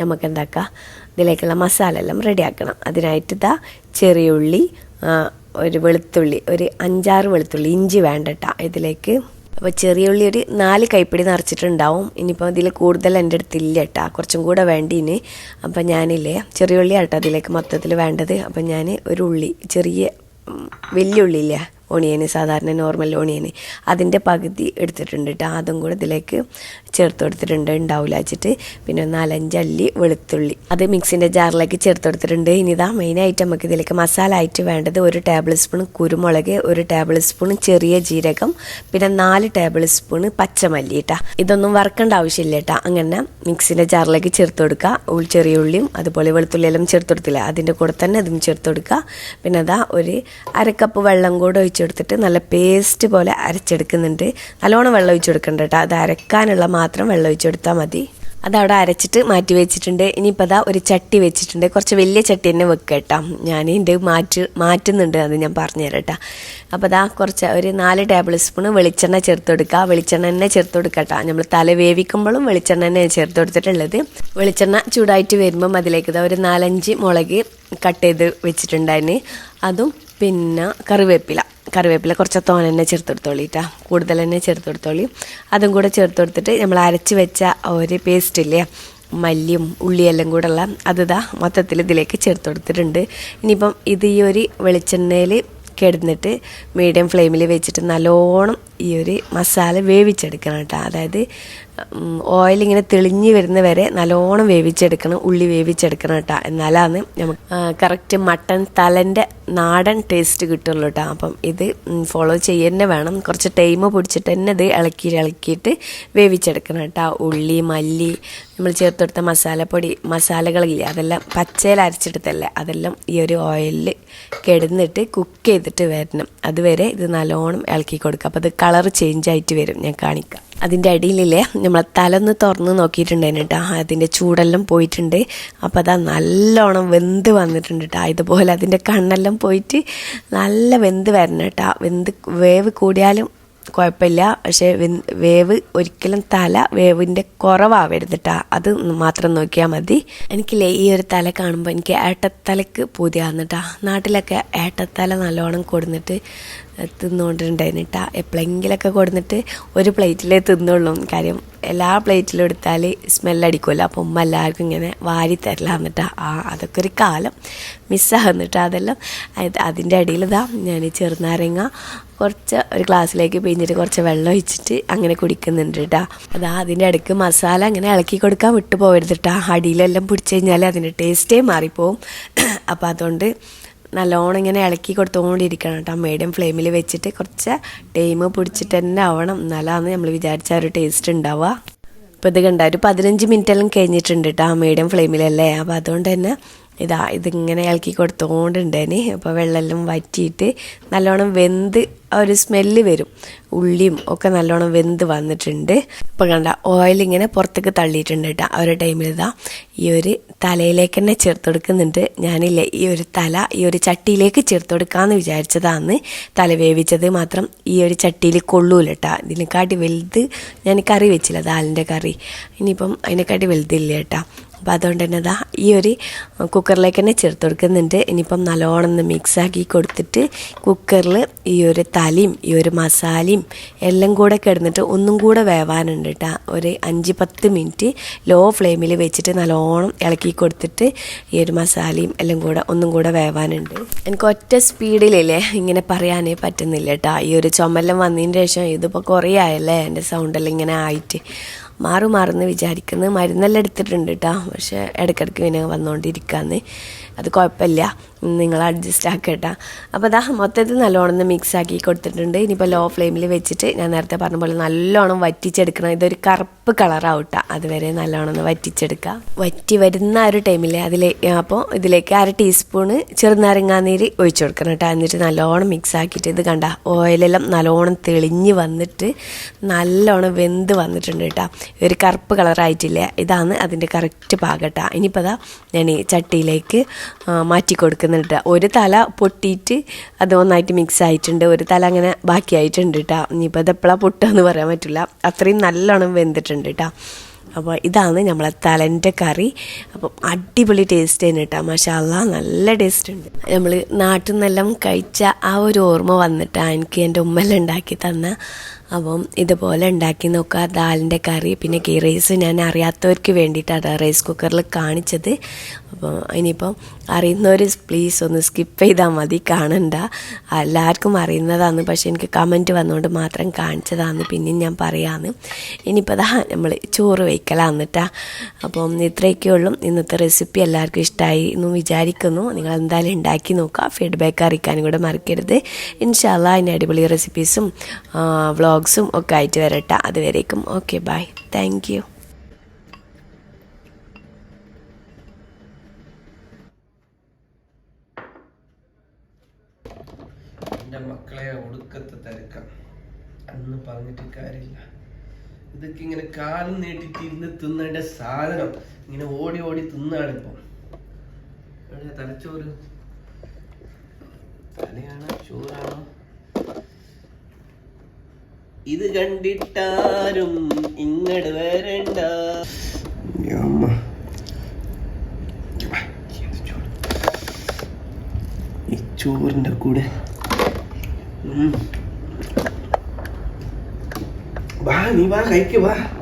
[SPEAKER 1] നമുക്ക് എന്താക്കാം ഇതിലേക്കുള്ള മസാല എല്ലാം റെഡിയാക്കണം. അതിനായിട്ട് ഇതാ ചെറിയ ഉള്ളി ഒരു വെളുത്തുള്ളി ഒരു അഞ്ചാറ് വെളുത്തുള്ളി ഇഞ്ചി വേണ്ട കേട്ടോ ഇതിലേക്ക്. അപ്പോൾ ചെറിയ ഉള്ളി ഒരു നാല് കൈപ്പിടി നിറച്ചിട്ടുണ്ടാവും. ഇനിയിപ്പോൾ ഇതിൽ കൂടുതൽ എന്റെ അടുത്തില്ല കേട്ടാ കുറച്ചും കൂടെ വേണ്ടീന്. അപ്പം ഞാനില്ലേ ചെറിയ ഉള്ളി ആട്ടോ അതിലേക്ക് മൊത്തത്തിൽ വേണ്ടത്. അപ്പം ഞാൻ ഒരു ഉള്ളി ചെറിയ വലിയ വലിയ ഉള്ളിയില്ലേ? ഓണിയന് സാധാരണ നോർമൽ ഓണിയന്. അതിന്റെ പകുതി എടുത്തിട്ടുണ്ട് കേട്ടോ അതും കൂടെ ഇതിലേക്ക് ചേർത്ത് കൊടുത്തിട്ടുണ്ട്. ഉണ്ടാവില്ല വെച്ചിട്ട്. പിന്നെ നാലഞ്ച് അല്ലി വെളുത്തുള്ളി. അത് മിക്സിന്റെ ജാറിലേക്ക് ചേർത്ത് കൊടുത്തിട്ടുണ്ട്. ഇനി ഇതാ മെയിനായിട്ട് നമുക്ക് ഇതിലേക്ക് മസാല ആയിട്ട് വേണ്ടത് ഒരു ടേബിൾ സ്പൂൺ കുരുമുളക് ഒരു ടേബിൾ സ്പൂൺ ചെറിയ ജീരകം പിന്നെ നാല് ടേബിൾ സ്പൂൺ പച്ചമല്ലി കേട്ടോ ഇതൊന്നും വറക്കേണ്ട ആവശ്യമില്ല കേട്ടോ അങ്ങനെ മിക്സിന്റെ ജാറിലേക്ക് ചേർത്ത് കൊടുക്കുക. ചെറിയ ഉള്ളിയും അതുപോലെ വെളുത്തുള്ളി എല്ലാം ചേർത്ത് കൊടുത്തില്ല? അതിന്റെ കൂടെ തന്നെ അതും ചേർത്ത് കൊടുക്കുക. പിന്നെ അതാ ഒരു അരക്കപ്പ് വെള്ളം കൂടെ ഒഴിച്ചെടുത്തിട്ട് നല്ല പേസ്റ്റ് പോലെ അരച്ചെടുക്കുന്നുണ്ട്. നല്ലോണം വെള്ളം ഒഴിച്ച് കൊടുക്കണ്ട കേട്ടോ അത് അരക്കാനുള്ള മാത്രം വെള്ളം ഒഴിച്ചെടുത്താൽ മതി. അതവിടെ അരച്ചിട്ട് മാറ്റി വെച്ചിട്ടുണ്ട്. ഇനിയിപ്പോൾ അതാ ഒരു ചട്ടി വെച്ചിട്ടുണ്ട്. കുറച്ച് വലിയ ചട്ടി തന്നെ വെക്കുക കേട്ടോ ഞാൻ ഇതിന്റെ മാറ്റി മാറ്റുന്നുണ്ട്. അത് ഞാൻ പറഞ്ഞുതരാം കേട്ടോ അപ്പോൾ അതാ കുറച്ച് ഒരു നാല് ടേബിൾ സ്പൂൺ വെളിച്ചെണ്ണ ചേർത്ത് കൊടുക്കുക വെളിച്ചെണ്ണ തന്നെ ചേർത്ത് കൊടുക്കുക കേട്ടോ നമ്മൾ തല വേവിക്കുമ്പോഴും വെളിച്ചെണ്ണ തന്നെ ചേർത്ത് കൊടുത്തിട്ടുള്ളത്. വെളിച്ചെണ്ണ ചൂടായിട്ട് വരുമ്പം അതിലേക്ക് ഒരു നാലഞ്ച് മുളക് കട്ട് ചെയ്ത് വെച്ചിട്ടുണ്ടായിരുന്നു അതും പിന്നെ കറിവേപ്പില. കറിവേപ്പില കുറച്ച് തോന തന്നെ ചേർത്തെടുത്തോളിട്ടാ കൂടുതൽ തന്നെ ചേർത്തെടുത്തോളി. അതും കൂടെ ചേർത്ത് കൊടുത്തിട്ട് നമ്മൾ അരച്ച് വെച്ച ഒരു പേസ്റ്റ് ഇല്ലേ മല്ലിയും ഉള്ളിയെല്ലാം കൂടെ ഉള്ള അത് ഇതാ മൊത്തത്തിൽ ഇതിലേക്ക് ചേർത്ത് കൊടുത്തിട്ടുണ്ട് ഇനിയിപ്പം ഇത് ഈ ഒരു വെളിച്ചെണ്ണയിൽ കിടന്നിട്ട് മീഡിയം ഫ്ലെയിമിൽ വെച്ചിട്ട് നല്ലോണം ഈ ഒരു മസാല വേവിച്ചെടുക്കണം കേട്ടോ അതായത് ഓയിൽ ഇങ്ങനെ തെളിഞ്ഞ് വരുന്ന വരെ നല്ലോണം വേവിച്ചെടുക്കണം ഉള്ളി വേവിച്ചെടുക്കണം കേട്ടോ എന്നാലാണ് നമുക്ക് കറക്റ്റ് മട്ടൺ തലന്റെ നാടൻ ടേസ്റ്റ് കിട്ടുള്ളൂ കേട്ടോ അപ്പം ഇത് ഫോളോ ചെയ്യുന്നെ വേണം. കുറച്ച് ടൈം പിടിച്ചിട്ട് തന്നെ ഇത് ഇളക്കി ഇളക്കിയിട്ട് വേവിച്ചെടുക്കണം കേട്ടോ ഉള്ളി മല്ലി നമ്മൾ ചേർത്ത് കൊടുത്ത മസാലപ്പൊടി മസാലകളില്ലേ അതെല്ലാം പച്ചയിൽ അരച്ചെടുത്തല്ലേ അതെല്ലാം ഈ ഒരു ഓയിലിൽ കിടന്നിട്ട് കുക്ക് ചെയ്തിട്ട് വരണം. അതുവരെ ഇത് നല്ലോണം ഇളക്കി കൊടുക്കുക. അപ്പോൾ അത് കളർ ചേഞ്ച് ആയിട്ട് വരും. ഞാൻ കാണിക്കാം. അതിന്റെ അടിയിലില്ലേ നമ്മൾ തലൊന്ന് തുറന്ന് നോക്കിയിട്ടുണ്ടായിരുന്നു കേട്ടോ. അതിന്റെ ചൂടെല്ലാം പോയിട്ടുണ്ട്. അപ്പോൾ അതാ നല്ലോണം വെന്ത് വന്നിട്ടുണ്ട് കേട്ടോ. ഇതുപോലെ അതിന്റെ കണ്ണെല്ലാം പോയിട്ട് നല്ല വെന്ത് വരണം കേട്ടോ. വെന്ത് വേവ് കൂടിയാലും കുഴപ്പമില്ല. പക്ഷേ വേവ് ഒരിക്കലും തല വേവിന്റെ കുറവാവരുത് കേട്ടോ. അത് മാത്രം നോക്കിയാൽ മതി. എനിക്കില്ലേ ഈ ഒരു തല കാണുമ്പോൾ എനിക്ക് ഏട്ടത്തലക്ക് പൂതിയാകുന്നു കേട്ടോ. നാട്ടിലൊക്കെ ഏട്ടത്തല നല്ലോണം കൊടുന്നിട്ട് തിന്നുകൊണ്ടിട്ടുണ്ടായിരുന്നു എപ്പോഴെങ്കിലൊക്കെ കൊടുന്നിട്ട് ഒരു പ്ലേറ്റിലേ തിന്നുള്ളൂ. കാര്യം എല്ലാ പ്ലേറ്റിലും എടുത്താൽ സ്മെല്ലടിക്കുമല്ലോ അപ്പം ഉമ്മ എല്ലാവർക്കും ഇങ്ങനെ വാരി തരല എന്നിട്ട്. ആ അതൊക്കെ ഒരു കാലം മിസ്സാകുന്നിട്ട് അതെല്ലാം. അത് അതിന്റെ അടിയിൽ ഇതാ ഞാൻ ചെറുനാരങ്ങ കുറച്ച് ഒരു ഗ്ലാസ്സിലേക്ക് പിഴിഞ്ഞിട്ട് കുറച്ച് വെള്ളം ഒഴിച്ചിട്ട് അങ്ങനെ കുടിക്കുന്നുണ്ട് കേട്ടോ അതാ അതിന്റെ ഇടയ്ക്ക് മസാല അങ്ങനെ ഇളക്കി കൊടുക്കാൻ വിട്ടു പോകരുത് കേട്ടോ അടിയിലെല്ലാം പിടിച്ചു കഴിഞ്ഞാൽ അതിന്റെ ടേസ്റ്റേ മാറിപ്പോവും. അപ്പോൾ അതുകൊണ്ട് നല്ലോണം ഇങ്ങനെ ഇളക്കി കൊടുത്തുകൊണ്ടിരിക്കണം കേട്ടോ. മീഡിയം ഫ്ലെയിമിൽ വെച്ചിട്ട് കുറച്ച് ടൈം പിടിച്ചിട്ട് തന്നെ ആവണം. എന്നാലാണ് നമ്മൾ വിചാരിച്ച ആ ഒരു ടേസ്റ്റ് ഉണ്ടാവുക. ഇപ്പോൾ ഇത് കണ്ട ഒരു പതിനഞ്ച് മിനിറ്റ് എല്ലാം കഴിഞ്ഞിട്ടുണ്ട് കേട്ടോ മീഡിയം ഫ്ലെയിമിലല്ലേ അപ്പോൾ അതുകൊണ്ട് തന്നെ ഇതാ ഇതിങ്ങനെ ഇളക്കി കൊടുത്തുകൊണ്ടുണ്ടേന് അപ്പോൾ വെള്ളമെല്ലാം വറ്റിയിട്ട് നല്ലോണം വെന്ത് ഒരു സ്മെല്ല് വരും. ഉള്ളിയും ഒക്കെ നല്ലോണം വെന്ത് വന്നിട്ടുണ്ട്. ഇപ്പോൾ കണ്ട ഓയിൽ ഇങ്ങനെ പുറത്തേക്ക് തള്ളിയിട്ടുണ്ട് കേട്ടോ. ആ ഒരു ടൈമിൽ ഇതാ ഈ ഒരു തലയിലേക്ക് തന്നെ ചേർത്ത് കൊടുക്കുന്നുണ്ട്. ഞാനില്ലേ ഈ ഒരു തല ഈ ഒരു ചട്ടിയിലേക്ക് ചേർത്ത് കൊടുക്കാമെന്ന് വിചാരിച്ചതാണ് തല വേവിച്ചത് മാത്രം ഈ ഒരു ചട്ടിയിൽ കൊള്ളൂല കേട്ടോ. ഇതിനെക്കാട്ടി വലുത് ഞാൻ കറി വെച്ചില്ല ദാലിന്റെ കറി. ഇനിയിപ്പം അതിനെക്കാട്ടി വലുതില്ല കേട്ടോ. അപ്പോൾ അതുകൊണ്ട് തന്നെ ഇതാ ഈ ഒരു കുക്കറിലേക്ക് തന്നെ ചേർത്ത് കൊടുക്കുന്നുണ്ട്. ഇനിയിപ്പം നല്ലോണം ഒന്ന് മിക്സാക്കി കൊടുത്തിട്ട് കുക്കറിൽ ഈ ഒരു തലയും ഈ ഒരു മസാലയും എല്ലാം കൂടെ കിടന്നിട്ട് ഒന്നും കൂടെ വേവാനുണ്ട് കേട്ടോ ഒരു അഞ്ച് പത്ത് മിനിറ്റ് ലോ ഫ്ലെയിമിൽ വെച്ചിട്ട് നല്ലോണം ഇളക്കി കൊടുത്തിട്ട് ഈ ഒരു മസാലയും എല്ലാം കൂടെ ഒന്നും കൂടെ വേവാനുണ്ട്. എനിക്ക് ഒറ്റ സ്പീഡിലല്ലേ ഇങ്ങനെ പറയാനേ പറ്റുന്നില്ല കേട്ടോ ഈ ഒരു ചുമലം വന്നതിന് ശേഷം ഇതിപ്പോൾ കുറേ ആയല്ലേ എന്റെ സൗണ്ടെല്ലാം ഇങ്ങനെ ആയിട്ട്. മാറു മാറുമെന്ന് വിചാരിക്കുന്നത് മരുന്നെല്ലാം എടുത്തിട്ടുണ്ട് കേട്ടോ പക്ഷേ ഇടയ്ക്കിടയ്ക്ക് പിന്നെ വന്നുകൊണ്ടിരിക്കാന്ന് അത് കുഴപ്പമില്ല. നിങ്ങൾ അഡ്ജസ്റ്റ് ആക്കട്ടെ. അപ്പോൾ അതാ മൊത്തത്തിൽ നല്ലോണം മിക്സ് ആക്കി കൊടുത്തിട്ടുണ്ട്. ഇനിയിപ്പോൾ ലോ ഫ്ലെയിമിൽ വെച്ചിട്ട് ഞാൻ നേരത്തെ പറഞ്ഞ പോലെ നല്ലോണം വറ്റിച്ചെടുക്കണം. ഇതൊരു കറുപ്പ് കളറാവട്ടെ അതുവരെ നല്ലോണം ഒന്ന് വറ്റിച്ചെടുക്കുക വറ്റി വരുന്ന ഒരു ടൈമിൽ അതിൽ അപ്പോൾ ഇതിലേക്ക് അര ടീസ്പൂണ് ചെറുനാരങ്ങാനീര് ഒഴിച്ചു കൊടുക്കണം കേട്ടോ. എന്നിട്ട് നല്ലോണം മിക്സ് ആക്കിയിട്ട് ഇത് കണ്ട ഓയിലെല്ലാം നല്ലോണം തെളിഞ്ഞ് വന്നിട്ട് നല്ലോണം വെന്ത് വന്നിട്ടുണ്ട് കേട്ടോ. ഒരു കറുപ്പ് കളറായിട്ടില്ല ഇതാണ് അതിന്റെ കറക്റ്റ് പാകട്ടാ ഇനിയിപ്പോൾ അതാ ഞാൻ ചട്ടിയിലേക്ക് ആ, മാറ്റി കൊടുക്കുന്നുണ്ട് ഒരു തല പൊട്ടിയിട്ട് അത് ഒന്നായിട്ട് മിക്സ് ആയിട്ടുണ്ട്. ഒരു തല അങ്ങനെ ബാക്കിയായിട്ടുണ്ട് കേട്ടോ ഇനിയിപ്പോൾ അത് എപ്പോഴാണ് പൊട്ടുകയെന്ന് പറയാൻ പറ്റില്ല. അത്രയും നല്ലോണം വെന്തിട്ടുണ്ട് കേട്ടോ അപ്പോൾ ഇതാണ് നമ്മളെ തലന്റെ കറി. അപ്പം അടിപൊളി ടേസ്റ്റ് തന്നെ കേട്ടോ മഷാല്ല നല്ല ടേസ്റ്റ് ഉണ്ട്. നമ്മൾ നാട്ടിൽ നിന്നെല്ലാം കഴിച്ച ആ ഒരു ഓർമ്മ വന്നിട്ടാണ് എനിക്ക് എന്റെ ഉമ്മല്ലാം ഉണ്ടാക്കി തന്ന അപ്പം ഇതുപോലെ ഉണ്ടാക്കി നോക്കുക. ദാലിന്റെ കറി പിന്നെ ഗീ റൈസ് ഞാൻ അറിയാത്തവർക്ക് വേണ്ടിയിട്ടാണ് റൈസ് കുക്കറിൽ കാണിച്ചത്. അപ്പോൾ ഇനിയിപ്പം അറിയുന്നവർ പ്ലീസ് ഒന്ന് സ്കിപ്പ് ചെയ്താൽ മതി കാണണ്ട. എല്ലാവർക്കും അറിയുന്നതാണ് പക്ഷെ എനിക്ക് കമന്റ് വന്നുകൊണ്ട് മാത്രം കാണിച്ചതാണ് പിന്നെയും ഞാൻ പറയാമെന്ന് ഇനിയിപ്പോൾ അതാ നമ്മൾ ചോറ് വയ്ക്കലാന്നിട്ടാ അപ്പം ഇത്രയൊക്കെ ഉള്ളൂ. ഇന്നത്തെ റെസിപ്പി എല്ലാവർക്കും ഇഷ്ടമായി എന്ന് വിചാരിക്കുന്നു. നിങ്ങൾ എന്തായാലും ഉണ്ടാക്കി നോക്കുക. ഫീഡ്ബാക്ക് അറിയിക്കാനും കൂടെ മറക്കരുത്. ഇൻഷാല്ല അതിന് അടിപൊളി റെസിപ്പീസും വ്ളോഗ്സും ഒക്കെ ആയിട്ട് വരട്ടെ. അതുവരേക്കും ഓക്കെ ബൈ താങ്ക്
[SPEAKER 2] എന്റെ മക്കളെ ഒടുക്കത്തെ തിരക്കാം. അന്ന് പറഞ്ഞിട്ട് കാര്യമില്ല. ഇതൊക്കെ ഇങ്ങനെ കാലം നീട്ടിട്ട് തിന്നേണ്ട സാധനം. ഇങ്ങനെ ഓടി ഓടി തിന്നാണ് ഇപ്പം. തലച്ചോറ്? തലയാണോ? ചോറാണോ? ഇത് കണ്ടിട്ടാരും ഇങ്ങട് വരണ്ട. ചോറിന്റെ കൂടെ. വാ നീ വാ കഴിക്ക് വാ.